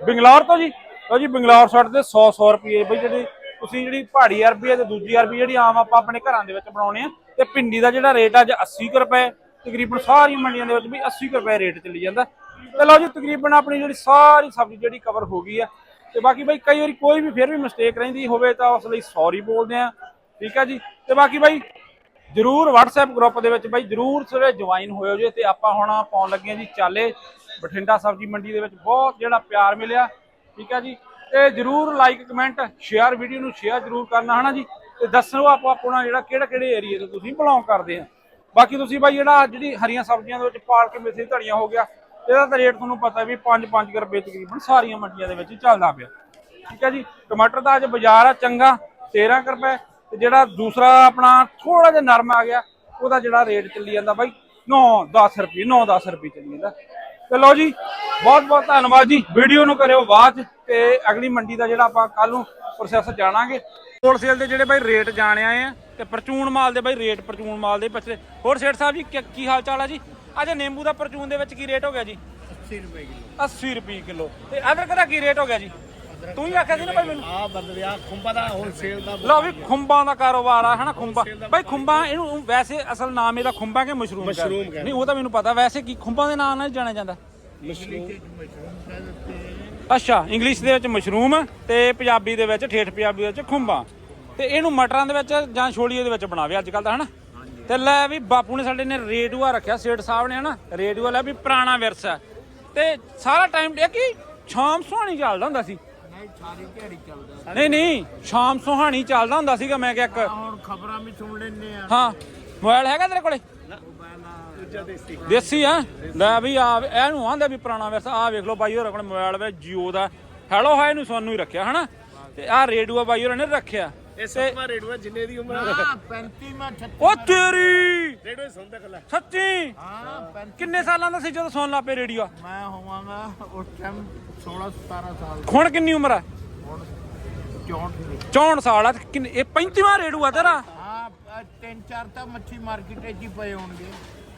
ਬੰਗਲੌਰ ਤੋਂ ਜੀ? ਲਓ ਜੀ, ਬੰਗਲੌਰ ਸਾਈਡ ਤੇ 100 100 ਰੁਪਏ ਬਈ ਜਿਹੜੀ ਤੁਸੀਂ ਜਿਹੜੀ ਪਹਾੜੀ ਅਰਬੀ ਹੈ ਤੇ ਦੂਜੀ ਅਰਬੀ ਜਿਹੜੀ ਆਮ ਆਪਾਂ ਆਪਣੇ ਘਰਾਂ ਦੇ ਵਿੱਚ ਬਣਾਉਣੇ ਆ ਤੇ ਭਿੰਡੀ ਦਾ ਜਿਹੜਾ ਰੇਟ ਅੱਜ 80 ਕੁ ਰੁਪਏ, ਤਕਰੀਬਨ ਸਾਰੀਆਂ ਮੰਡੀਆਂ ਦੇ ਵਿੱਚ ਵੀ 80 ਕੁ ਰੁਪਏ ਰੇਟ ਚੱਲੀ ਜਾਂਦਾ। ਤੇ ਲਓ ਜੀ, ਤਕਰੀਬਨ ਆਪਣੀ ਜਿਹੜੀ ਸਾਰੀ ਸਬਜ਼ੀ ਜਿਹੜੀ ਕਵਰ ਹੋ ਗਈ ਆ। ਤੇ ਬਾਕੀ ਬਈ ਕਈ ਵਾਰੀ ਕੋਈ ਵੀ ਫਿਰ ਵੀ ਮਿਸਟੇਕ ਰਹਿੰਦੀ ਹੋਵੇ ਤਾਂ ਉਸ ਲਈ ਸੌਰੀ ਬੋਲਦੇ ਆ। ਠੀਕ ਆ ਜੀ? ਤੇ ਬਾਕੀ ਬਾਈ ਜਰੂਰ WhatsApp ਗਰੁੱਪ ਦੇ ਵਿੱਚ ਬਾਈ ਜਰੂਰ ਸਵੇਰੇ ਜੁਆਇਨ ਹੋਇਓ ਜੇ ਤੇ ਆਪਾਂ ਹੁਣ ਪਾਉਣ ਲੱਗੇ ਹਾਂ ਜੀ ਚਾਲੇ। ਬਠਿੰਡਾ ਸਬਜ਼ੀ ਮੰਡੀ ਦੇ ਵਿੱਚ ਬਹੁਤ ਜਿਹੜਾ ਪਿਆਰ ਮਿਲਿਆ, ਠੀਕ ਹੈ ਜੀ? ਤੇ ਜਰੂਰ ਲਾਈਕ ਕਮੈਂਟ ਸ਼ੇਅਰ ਵੀਡੀਓ ਨੂੰ ਸ਼ੇਅਰ ਜਰੂਰ ਕਰਨਾ, ਹਨਾ ਜੀ? ਤੇ ਦੱਸੋ ਆਪੋ ਆਪਣਾ ਜਿਹੜਾ ਕਿਹੜਾ ਕਿਹੜੇ ਏਰੀਆ ਤੋਂ ਤੁਸੀਂ ਬਿਲੋਂਗ ਕਰਦੇ ਆ। ਬਾਕੀ ਤੁਸੀਂ ਬਾਈ ਜਿਹੜਾ ਜਿਹੜੀ ਹਰੀਆਂ ਸਬਜ਼ੀਆਂ ਦੇ ਵਿੱਚ ਪਾਲ ਕੇ ਮੇਥੇ ਹੋ ਗਿਆ, ਇਹਦਾ ਤਾਂ ਰੇਟ ਤੁਹਾਨੂੰ ਪਤਾ ਵੀ 5-5 ਰੁਪਏ ਤਕਰੀਬਨ ਸਾਰੀਆਂ ਮੰਡੀਆਂ ਦੇ ਵਿੱਚ ਚੱਲਦਾ ਪਿਆ। ਠੀਕ ਹੈ ਜੀ? ਟਮਾਟਰ ਦਾ ਅੱਜ ਬਾਜ਼ਾਰ ਆ ਚੰਗਾ 13 ਕੁ ਰੁਪਏ, ਤੇ ਜਿਹੜਾ ਦੂਸਰਾ ਆਪਣਾ ਥੋੜਾ ਜਿਹਾ ਨਰਮ ਆ ਗਿਆ, ਉਹਦਾ ਜਿਹੜਾ ਰੇਟ ਚੱਲੀ ਜਾਂਦਾ ਬਾਈ 9-10 ਰੁਪਏ 9-10 ਰੁਪਏ ਚੱਲੀ ਜਾਂਦਾ। ਤੇ ਲਓ ਜੀ ਬਹੁਤ ਬਹੁਤ ਧੰਨਵਾਦ ਜੀ। ਵੀਡੀਓ ਨੂੰ ਕਰਿਓ ਬਾਅਦ ਤੇ ਅਗਲੀ ਮੰਡੀ ਦਾ ਜਿਹੜਾ ਆਪਾਂ ਕੱਲ ਨੂੰ ਪ੍ਰੋਸੈਸ ਜਾਣਾਂਗੇ। ਹੋਲਸੇਲ ਦੇ ਜਿਹੜੇ ਬਾਈ ਰੇਟ ਜਾਣ ਆਏ ਆ ਤੇ ਪਰਚੂਨ ਮਾਲ ਦੇ ਬਾਈ ਰੇਟ ਪਰਚੂਨ ਮਾਲ ਦੇ ਪਿਛਲੇ ਹੋਰ ਸੇਠ ਸਾਹਿਬ ਜੀ ਕੀ- ਕੀ ਹਾਲ ਚਾਲ ਆ ਜੀ? ਅੱਜ ਨਿੰਬੂ ਦਾ ਪਰਚੂਨ ਦੇ ਵਿੱਚ ਕੀ ਰੇਟ ਹੋ ਗਿਆ ਜੀ? 80 ਰੁਪਏ ਕਿਲੋ। 80 ਰੁਪਏ ਕਿਲੋ। ਤੇ ਅਦਰਕ ਦਾ ਕੀ ਰੇਟ ਹੋ ਗਿਆ ਜੀ? ਤੂੰ ਹੀ ਆਖਿਆ ਸੀ ਨਾ ਭਾਈ ਮੈਨੂੰ। ਆ ਬਦਲਿਆ ਖੁੰਬਾ ਦਾ ਹੋਲਸੇਲ ਦਾ ਲਓ ਵੀ ਖੁੰਬਾਂ ਦਾ ਕਾਰੋਬਾਰ ਆ ਹਨਾ ਖੁੰਬਾਂ। ਭਾਈ ਖੁੰਬਾਂ ਇਹਨੂੰ ਵੈਸੇ ਅਸਲ ਨਾਮ ਇਹਦਾ ਖੁੰਬਾਂ ਕਿ ਮਸ਼ਰੂਮ ਮਸ਼ਰੂਮ ਕਹਿੰਦੇ? ਨਹੀਂ ਉਹ ਤਾਂ ਮੈਨੂੰ ਪਤਾ। ਵੈਸੇ ਕੀ ਖੁੰਬਾਂ ਦੇ ਨਾਮ ਨਾਲ ਹੀ ਜਾਣਿਆ ਜਾਂਦਾ? ਮਸ਼ਰੂਮ। ਅੱਛਾ ਇੰਗਲਿਸ਼ ਦੇ ਵਿੱਚ ਮਸ਼ਰੂਮ ਤੇ ਪੰਜਾਬੀ ਦੇ ਵਿੱਚ ਠੇਠ ਪੰਜਾਬੀ ਦੇ ਵਿੱਚ ਖੁੰਬਾਂ। ਤੇ ਇਹਨੂੰ ਮਟਰਾਂ ਦੇ ਵਿੱਚ ਜਾਂ ਛੋਲੀਏ ਦੇ ਵਿੱਚ ਬਣਾਵੇ ਅੱਜ ਕੱਲ ਤਾਂ ਹਨਾ? ਤੇ ਲੈ ਵੀ ਬਾਪੂ ਨੇ ਸਾਡੇ ਨੇ ਰੇਡੂਆ ਰੱਖਿਆ ਸੇਠ ਸਾਹਿਬ ਨੇ ਹਨਾ? ਰੇਡੂਆ ਲੈ ਵੀ ਪੁਰਾਣਾ ਵਿਰਸਾ। ਤੇ ਸਾਰਾ ਟਾਈਮ ਇਹ ਕੀ? ਸ਼ਾਮ ਸੁਹਾਣੀ ਚੱਲਦਾ ਹੁੰਦਾ ਸੀ। ਸਾਰੀ ਦਿਹਾੜੀ ਚੱਲਦਾ ਨਹੀਂ ਨਹੀਂ ਸ਼ਾਮ ਸੁਹਾਣੀ ਚੱਲਦਾ ਹੁੰਦਾ ਸੀਗਾ ਮੈਂ ਕਿਹਾ ਇੱਕ। ਹੁਣ ਖਬਰਾਂ ਵੀ ਸੁਣ ਲੈਣੇ ਆ। ਹਾਂ ਮੋਬਾਈਲ ਹੈਗਾ ਤੇਰੇ ਕੋਲੇ? ਦੇਸੀ ਦੇਸੀ ਆ? ਲੈ ਵੀ ਆ ਇਹਨੂੰ ਆਂਦੇ ਵੀ ਪੁਰਾਣਾ ਵਿਰਸਾ ਆ ਵੇਖ ਲਓ ਬਾਈ ਹੋਰਾਂ ਕੋਲ ਮੋਬਾਈਲ ਵੇ ਜੀਓ ਦਾ। ਹੈਲੋ ਹਾਈ ਨੂੰ ਸਾਨੂੰ ਹੀ ਰੱਖਿਆ ਹਨਾ? ਤੇ ਆ ਰੇਡੂਆ ਬਾਈ ਹੋਰਾਂ ਨੇ ਰੱਖਿਆ। ਇਹ ਸੱਤਵਾਂ ਰੇਡੂਆ ਜਿੰਨੇ ਦੀ ਉਮਰ ਹਾਂ 35 ਮਾ 36 ਉਹ ਤੇਰੀ! ਰੇਡੂਆ ਸੁਣਦਾ ਕੱਲਾ ਸੱਚੀ? ਹਾਂ 35 ਕਿੰਨੇ ਸਾਲਾਂ ਦਾ ਸੀ ਜਦੋਂ ਸੁਣ ਲਾ ਪਏ ਰੇਡੀਓ? ਮੈਂ ਹੋਵਾਂਗਾ ਉਸ ਟਾਈਮ 16 17 ਸਾਲ ਹੁਣ ਕਿੰਨੀ ਉਮਰ ਆ? ਹੁਣ 64 ਦੀ। 64 ਸਾਲ ਆ ਤੇ ਕਿੰਨੇ- ਇਹ 35ਵਾਂ ਰੇਡੂਆ ਤੇਰਾ? ਹਾਂ ਅ, ਤਿੰਨ ਚਾਰ ਤਾਂ ਮੱਛੀ ਮਾਰਕੀਟ 'ਚ ਹੀ ਪਏ ਹੋਣਗੇ।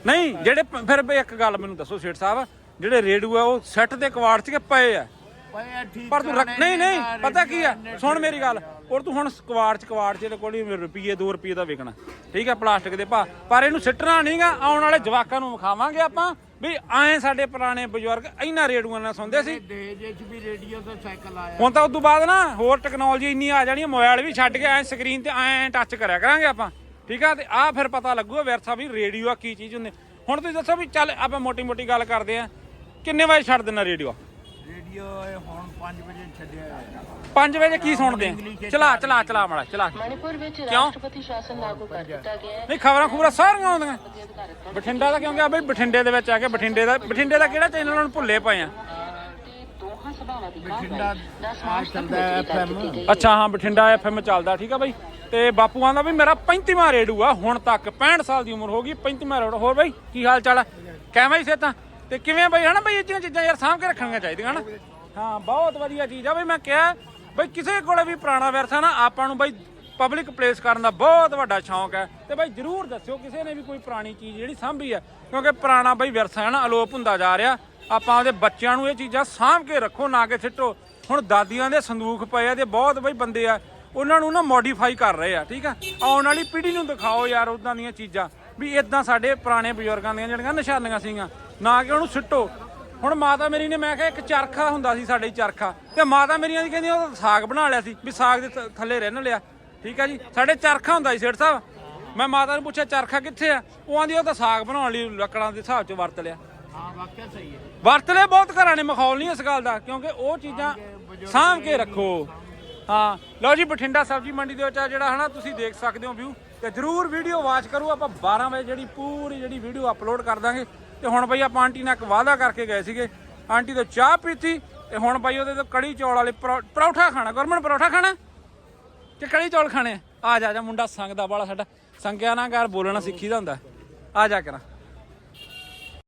ਨਹੀਂ ਜਿਹੜੇ ਪ- ਫਿਰ ਇੱਕ ਗੱਲ ਮੈਨੂੰ ਦੱਸੋ ਸੇਠ ਸਾਹਿਬ ਜਿਹੜੇ ਰੇਡੂਆ ਉਹ ਸੈੱਟ ਦੇ ਕਵਾੜ 'ਚ ਕਿ ਪਏ ਆ? ਪਏ ਆ ਠੀਕ ਪਰ ਤੂੰ ਰੱਖ ਨਹੀਂ ਨਹੀਂ ਪਤਾ ਕੀ ਆ? ਸੁਣ ਮੇਰੀ ਗੱਲ। ਔਰ ਤੂੰ ਹੁਣ ਸਕਵਾੜ ਚ ਕਵਾੜ ਚ ਇਹਦੇ ਕੋਲ ਹੀ ਰੁਪਈਏ 2 ਰੁਪਈਏ ਦਾ ਵਿਕਣਾ। ਠੀਕ ਹੈ ਪਲਾਸਟਿਕ ਦੇ ਭਾ ਪਰ ਇਹਨੂੰ ਸਿੱਟਣਾ ਨਹੀਂਗਾ ਆਉਣ ਵਾਲੇ ਜਵਾਕਾਂ ਨੂੰ ਵਿਖਾਵਾਂਗੇ ਆਪਾਂ ਵੀ ਐਂ ਸਾਡੇ ਪੁਰਾਣੇ ਬਜ਼ੁਰਗ ਇੰਨਾ ਰੇਡੂਆਂ ਨਾਲ ਸੁਣਦੇ ਸੀ। ਦੇਜ 'ਚ ਵੀ ਰੇਡੀਓ ਤੇ ਸਾਈਕਲ ਆਇਆ। ਹੁਣ ਤਾਂ ਉਸ ਤੋਂ ਬਾਅਦ ਨਾ ਹੋਰ ਟੈਕਨੋਲੋਜੀ ਇੰਨੀ ਆ ਜਾਣੀ ਮੋਬਾਈਲ ਵੀ ਛੱਡ ਕੇ ਐਂ ਸਕਰੀਨ ਤੇ ਐਂ ਟੱਚ ਕਰਿਆ ਕਰਾਂਗੇ ਆਪਾਂ। ਠੀਕ ਆ ਤੇ ਆ ਫਿਰ ਪਤਾ ਲੱਗੂਗਾ ਵਿਰਸਾ ਵੀ ਰੇਡੀਓ ਆ ਕੀ ਚੀਜ਼ ਹੁੰਦੀ। ਹੁਣ ਤੁਸੀਂ ਦੱਸੋ ਵੀ ਚੱਲ ਆਪਾਂ ਮੋਟੀ ਮੋਟੀ ਗੱਲ ਕਰਦੇ ਆ ਕਿੰਨੇ ਵਜੇ ਛੱਡ ਦੇਣਾ ਰੇਡੀਓ? ਰੇਡੀਓ ਹੁਣ 5 ਵਜੇ ਛੱਡਿਆ 5 ਵਜੇ ਕੀ ਸੁਣਦੇ ਆ ਚਲਾ ਚਲਾ ਚਲਾ ਮੜਾ ਚਲਾ। ਮਣੀਪੁਰ ਵਿੱਚ ਰਾਸ਼ਟਰਪਤੀ ਸ਼ਾਸਨ ਲਾਗੂ ਕਰ ਦਿੱਤਾ ਗਿਆ ਹੈ। ਨਹੀਂ ਖਬਰਾਂ ਖੂਰਾ ਸਾਰੀਆਂ ਆਉਂਦੀਆਂ। ਬਠਿੰਡਾ ਦਾ ਕਿਉਂਕਿ ਆ ਬਈ ਬਠਿੰਡੇ ਦੇ ਵਿੱਚ ਆ ਕੇ ਬਠਿੰਡੇ ਦਾ ਬਠਿੰਡੇ ਦਾ ਕਿਹੜਾ ਚੈਨਲ ਨੂੰ ਭੁੱਲੇ ਪਏ ਆ। ਅੱਛਾ ਹਾਂ ਬਠਿੰਡਾ ਐਫਐਮ ਚੱਲਦਾ ਠੀਕ ਆ ਬਾਈ। ਤੇ ਬਾਪੂ ਆਂਦਾ ਵੀ ਮੇਰਾ 35ਵਾਂ ਰੇਡੂ ਆ ਹੁਣ ਤੱਕ 65 ਸਾਲ ਦੀ ਉਮਰ ਹੋ ਗਈ 35ਵਾਂ ਰੇਡੂ। ਹੋਰ ਬਾਈ ਕੀ ਹਾਲ ਚਾਲ ਕਿਵੇਂ ਸੇ ਤਾਂ ਤੇ ਕਿਵੇਂ ਬਾਈ ਹਨਾ ਬਾਈ ਇਹ ਚੀਜ਼ਾਂ ਯਾਰ ਸਾਂਭ ਕੇ ਰੱਖਣੀਆਂ ਚਾਹੀਦੀਆਂ ਹਨਾ? ਹਾਂ ਬਹੁਤ ਵਧੀਆ ਚੀਜ਼ ਆ ਬਾਈ ਮੈਂ ਕਿਹਾ ਬਈ ਕਿਸੇ ਕੋਲੇ ਵੀ ਪੁਰਾਣਾ ਵਿਰਸਾ ਨਾ, ਆਪਾਂ ਨੂੰ ਬਈ ਪਬਲਿਕ ਪਲੇਸ ਕਰਨ ਦਾ ਬਹੁਤ ਵੱਡਾ ਸ਼ੌਂਕ ਹੈ। ਤੇ ਬਾਈ ਜਰੂਰ ਦੱਸਿਓ, ਕਿਸੇ ਨੇ ਵੀ ਕੋਈ ਪੁਰਾਣੀ ਚੀਜ਼ ਜਿਹੜੀ ਸਾਂਭੀ ਹੈ। ਕਿਉਂਕਿ ਪੁਰਾਣਾ ਬਾਈ ਵਿਰਸਾ ਹੈ ਨਾ, ਅਲੋਪ ਹੁੰਦਾ ਜਾ ਰਿਹਾ। ਆਪਾਂ ਉਹਦੇ ਬੱਚਿਆਂ ਨੂੰ ਇਹ ਚੀਜ਼ਾਂ ਸਾਂਭ ਕੇ ਰੱਖੋ, ਨਾ ਕਿ ਸਿੱਟੋ। ਹੁਣ ਦਾਦੀਆਂ ਦੇ ਸੰਦੂਖ ਪਏ ਆ ਤੇ ਬਹੁਤ ਬਈ ਬੰਦੇ ਆ, ਉਹਨਾਂ ਨੂੰ ਨਾ ਮੋਡੀਫਾਈ ਕਰ ਰਹੇ ਆ, ਠੀਕ ਆ? ਆਉਣ ਵਾਲੀ ਪੀੜ੍ਹੀ ਨੂੰ ਦਿਖਾਓ ਯਾਰ ਉਦਾਂ ਦੀਆਂ ਚੀਜ਼ਾਂ। ਵੀ ਇਦਾਂ ਸਾਡੇ ਪੁਰਾਣੇ ਬਜ਼ੁਰਗਾਂ ਦੀਆਂ ਜਿਹੜੀਆਂ ਨਿਸ਼ਾਨੀਆਂ ਸੀਗੀਆਂ, ਨਾ ਕਿ ਉਹਨੂੰ ਸਿੱਟੋ। ਹੁਣ ਮਾਤਾ ਮੇਰੀ ਨੇ ਮੈਂ ਕਿਹਾ ਇੱਕ ਚਰਖਾ ਹੁੰਦਾ ਸੀ ਸਾਡੇ ਚਰਖਾ ਤੇ ਮਾਤਾ ਮੇਰੀਆਂ ਦੀ ਕਹਿੰਦੀ ਉਹ ਸਾਗ ਬਣਾ ਲਿਆ ਸੀ ਵੀ ਸਾਗ ਦੇ ਥੱਲੇ ਰਹਿਣ ਲਿਆ। ਠੀਕ ਹੈ ਜੀ? ਸਾਡੇ ਚਰਖਾ ਹੁੰਦਾ ਸੀ ਸੇਠ ਸਾਹਿਬ। ਮੈਂ ਮਾਤਾ ਨੂੰ ਪੁੱਛਿਆ ਚਰਖਾ ਕਿੱਥੇ ਆ? ਉਹ ਆਂਦੀ ਉਹ ਤਾਂ ਸਾਗ ਬਣਾਉਣ ਲਈ ਲੱਕੜਾਂ ਦੇ ਹਿਸਾਬ 'ਚ ਵਰਤ ਲਿਆ। ਵਰਤ ਲਏ ਬਹੁਤ ਘਰਾਂ ਨੇ ਮਖੌਲ ਨਹੀਂ ਇਸ ਗੱਲ ਦਾ ਕਿਉਂਕਿ ਉਹ ਚੀਜ਼ਾਂ ਸਾਂਭ ਕੇ ਰੱਖੋ। ਹਾਂ ਲਓ ਜੀ ਬਠਿੰਡਾ ਸਬਜ਼ੀ ਮੰਡੀ ਦੇ ਵਿੱਚ ਆ ਜਿਹੜਾ ਹਨਾ ਤੁਸੀਂ ਦੇਖ ਸਕਦੇ ਹੋ ਵਿਊ ਤੇ ਜਰੂਰ ਵੀਡੀਓ ਵਾਚ ਕਰੋ। ਆਪਾਂ 12 ਵਜੇ ਜਿਹੜੀ ਪੂਰੀ ਜਿਹੜੀ ਵੀਡੀਓ ਅਪਲੋਡ ਕਰ ਦਾਂਗੇ। ਤੇ ਹੁਣ ਬਾਈ ਆਪਾਂ ਆਂਟੀ ਨਾਲ ਇੱਕ ਵਾਅਦਾ ਕਰਕੇ ਗਏ ਸੀਗੇ। ਆਂਟੀ ਤੋਂ ਚਾਹ ਪੀਤੀ ਤੇ ਹੁਣ ਬਾਈ ਉਹਦੇ ਤੋਂ ਕੜੀ ਚੌਲ ਵਾਲੇ ਪਰੌ- ਪਰੌਠਾ ਖਾਣਾ। ਗੁਰਮਨ, ਪਰੌਠਾ ਖਾਣਾ? ਕਿ ਕੜੀ ਚੌਲ ਖਾਣੇ ਆ? ਜਾ ਜਾ, ਮੁੰਡਾ ਸੰਗਦਾ ਵਾਲਾ ਸਾਡਾ। ਸੰਗਿਆ ਨਾ ਘਰ ਬੋਲਣਾ ਸਿੱਖੀ ਦਾ ਹੁੰਦਾ। ਆ ਜਾ ਕਰਾਂ।